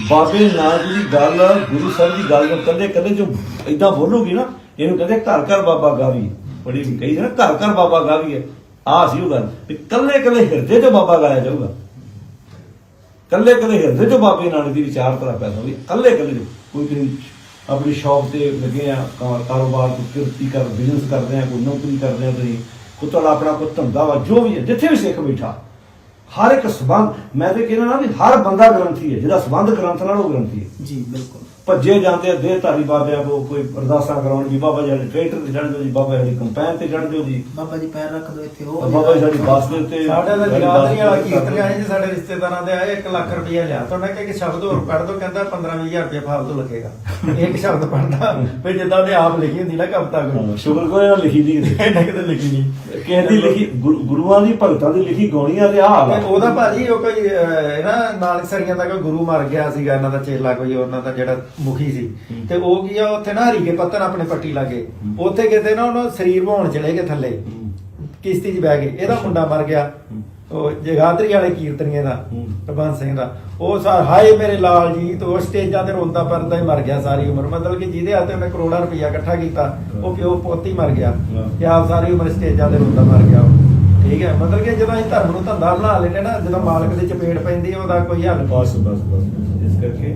ਬਾਬੇ ਨਾਨਕ ਦੀ ਗੱਲ ਗੁਰੂ ਸਾਹਿਬ ਦੀ ਗੱਲ ਨੂੰ ਕੱਲੇ ਕੱਲੇ ਚੋਂ ਇਦਾਂ ਬੋਲੂਗੀ ਨਾ ਇਹਨੂੰ ਕਹਿੰਦੇ ਘਰ ਘਰ ਬਾਬਾ ਗਾਵੀ। ਬੜੀ ਕਹੀ ਨਾ ਘਰ ਘਰ ਬਾਬਾ ਗਾਵੀ ਹੈ। ਆ ਸੀ ਉਹ ਗੱਲ ਵੀ ਕੱਲੇ ਕੱਲੇ ਹਿਰਦੇ ਤੋਂ ਬਾਬਾ ਗਾਇਆ ਜਾਊਗਾ। ਕੱਲੇ ਕੱਲੇ ਹਿਰਦੇ ਤੋਂ ਬਾਬੇ ਨਾਨਕ ਦੀ ਵਿਚਾਰਧਾਰਾ ਪੈਦਾ ਹੋਈ। ਕੱਲੇ ਕੱਲੇ ਕੋਈ ਤੁਸੀਂ ਆਪਣੀ ਸ਼ੌਪ ਤੇ ਲੱਗੇ ਆ ਕਾਰੋਬਾਰ ਕੋਈ ਕਿਰਤੀ ਕਰ ਬਿਜ਼ਨਸ ਕਰਦੇ ਆ, ਕੋਈ ਨੌਕਰੀ ਕਰਦੇ ਆ ਤੁਸੀਂ। ਕੋਈ ਤੁਹਾਡਾ ਆਪਣਾ ਕੋਈ ਧੰਦਾ ਵਾ, ਜੋ ਵੀ ਹੈ, ਜਿੱਥੇ ਵੀ ਸਿੱਖ ਬੈਠਾ। ਹਰ ਇੱਕ ਸਬੰਧ ਮੈਂ ਤੇ ਕਹਿੰਦਾ ਨਾ ਵੀ ਹਰ ਬੰਦਾ ਗ੍ਰੰਥੀ ਹੈ, ਜਿਹਦਾ ਸਬੰਧ ਗ੍ਰੰਥ ਨਾਲ ਉਹ ਗ੍ਰੰਥੀ ਹੈ। ਜੀ, ਬਿਲਕੁਲ। ਭੱਜੇ ਜਾਂਦੇ ਆ ਦੇਹ ਧਾਰੀ ਬਾਬਿਆਂ ਕੋ ਕੋਈ ਅਰਦਾਸਾਂ ਕਰਾਉਣ ਜੀ ਬਾਬਾ ਜੀ ਟਰੈਕਟਰ ਤੇ ਚੜ੍ਹ ਜਾਓ ਜੀ ਬਾਬਾ ਜੀ ਕੰਪੈਨ ਤੇ ਚੜ੍ਹ ਜਾਓ ਜੀ। ਬਾਬਾ ਜੀ ਪੈਰ ਰੱਖ ਦੋ ਇੱਥੇ ਉਹ ਬਾਬਾ ਜੀ ਸਾਡੀ ਬੱਸ ਦੇ ਉੱਤੇ ਸਾਡੇ ਦਾ ਸਾਡੀ ਜਗਾਦਰੀ ਵਾਲਾ ਬੱਸ ਦੇ ਕੀਰਤਨ ਉੱਤੇ ਆਏ ਜੀ ਸਾਡੇ ਰਿਸ਼ਤੇਦਾਰਾਂ ਦੇ ਆਏ 1 ਲੱਖ ਰੁਪਇਆ ਲਿਆ। ਤਾਂ ਮੈਂ ਕਿਹਾ ਕਿ ਸ਼ਬਦ ਹੋਰ ਪੜ੍ਹ ਦੋ ਕਹਿੰਦਾ 15 20000 ਰੁਪਇਆ ਫਾਲਤੂ ਲੱਗੇਗਾ। ਇੱਕ ਸ਼ਬਦ ਪੜ੍ਹਦਾ ਵੀ ਜਿੱਦਾਂ ਉਹਨੇ ਆਪ ਲਿਖੀ ਹੁੰਦੀ ਨਾ ਕਵਿਤਾ ਕੋਈ। ਸ਼ੁਕਰ ਕੋਈ ਨਾ ਲਿਖੀ ਦੀ। ਇਹਨਾਂ ਕਿਤੇ ਲਿਖੀ ਨਹੀਂ। ਕਿਸੇ ਦੀ ਲਿਖੀ ਗੁਰੂ- ਗੁਰੂਆਂ ਦੀ ਭਗਤਾਂ ਦੀ ਲਿਖੀ ਗਾਉਣੀਆਂ ਤੇ ਆ। ਹਾਲ ਤੇ ਉਹਦਾ ਭਾਜੀ ਉਹ ਕੋਈ ਨਾ ਨਾਨਕ ਸਰੀਆਂ ਦਾ ਕੋਈ ਗੁਰੂ ਮਰ ਗਿਆ ਸੀਗਾ ਇਹਨਾਂ ਦਾ ਚੇਲਾ ਕੋਈ ਉਹਨਾਂ ਦਾ ਜਿਹੜਾ ਮੁਖੀ ਸੀ। ਤੇ ਉਹ ਕੀ ਆ ਉੱਥੇ ਨਾ ਹਰੀਕੇ ਪੱਤਨ ਆਪਣੇ ਪੱਟੀ ਲਾਗੇ। ਉੱਥੇ ਕਿਤੇ ਨਾ ਉਹਨੂੰ ਸਰੀਰ ਵਾਉਣ ਚਲੇ ਗਏ ਥੱਲੇ। ਕਿਸ਼ਤੀ 'ਚ ਬਹਿ ਗਏ ਇਹਦਾ ਮੁੰਡਾ ਮਰ ਗਿਆ। ਉਹ ਜਗਾਦਰੀ ਵਾਲੇ ਕੀਰਤਨੀਏ ਦਾ। ਪ੍ਰਬੰਧ ਸਿੰਘ ਦਾ ਉਹ ਸਾ ਹਾਏ ਮੇਰੇ ਲਾਲ ਜੀ ਤੇ ਸਟੇਜਾਂ ਤੇ ਰੋਂਦਾ ਪਰਦਾ ਹੀ ਮਰ ਗਿਆ ਸਾਰੀ ਉਮਰ ਮਤਲਬ ਕਿ ਜਿਹਦੇ ਹੱਥ ਉਹਨੇ ਕਰੋੜਾਂ ਰੁਪਇਆ ਇਕੱਠਾ ਕੀਤਾ ਉਹ ਪਿਓ ਪੁੱਤ ਮਰ ਗਿਆ। ਤੇ ਆਪ ਸਾਰੀ ਉਮਰ ਸਟੇਜਾਂ ਤੇ ਰੋਂਦਾ ਮਰ ਗਿਆ। ਠੀਕ ਹੈ ਮਤਲਬ ਕਿ ਜਦੋਂ ਅਸੀਂ ਧਰਮ ਨੂੰ ਧੰਦਾ ਬਣਾ ਲੈਨੇ ਨਾ ਜਦੋਂ ਮਾਲਕ ਦੇ ਚਪੇੜ ਪੈਂਦੀ ਉਹਦਾ ਕੋਈ ਹੱਲ। ਬਸ ਬਸ ਬਸ ਇਸ ਕਰਕੇ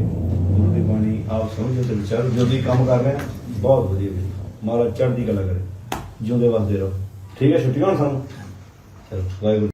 ਆਪ ਸਮਝੋ ਤੇ ਵਿਚਾਰੋ ਜੋ ਵੀ ਕੰਮ ਕਰ ਰਹੇ ਆ ਬਹੁਤ ਵਧੀਆ ਜੀ। ਮਹਾਰਾਜ ਚੜ੍ਹਦੀ ਕਲਾ ਕਰੇ, ਜਿਉਂਦੇ ਵਸਦੇ ਰਹੋ। ਠੀਕ ਹੈ, ਛੁੱਟੀਆਂ ਹੋਣ ਸਾਨੂੰ? ਚਲੋ, ਵਾਹਿਗੁਰੂ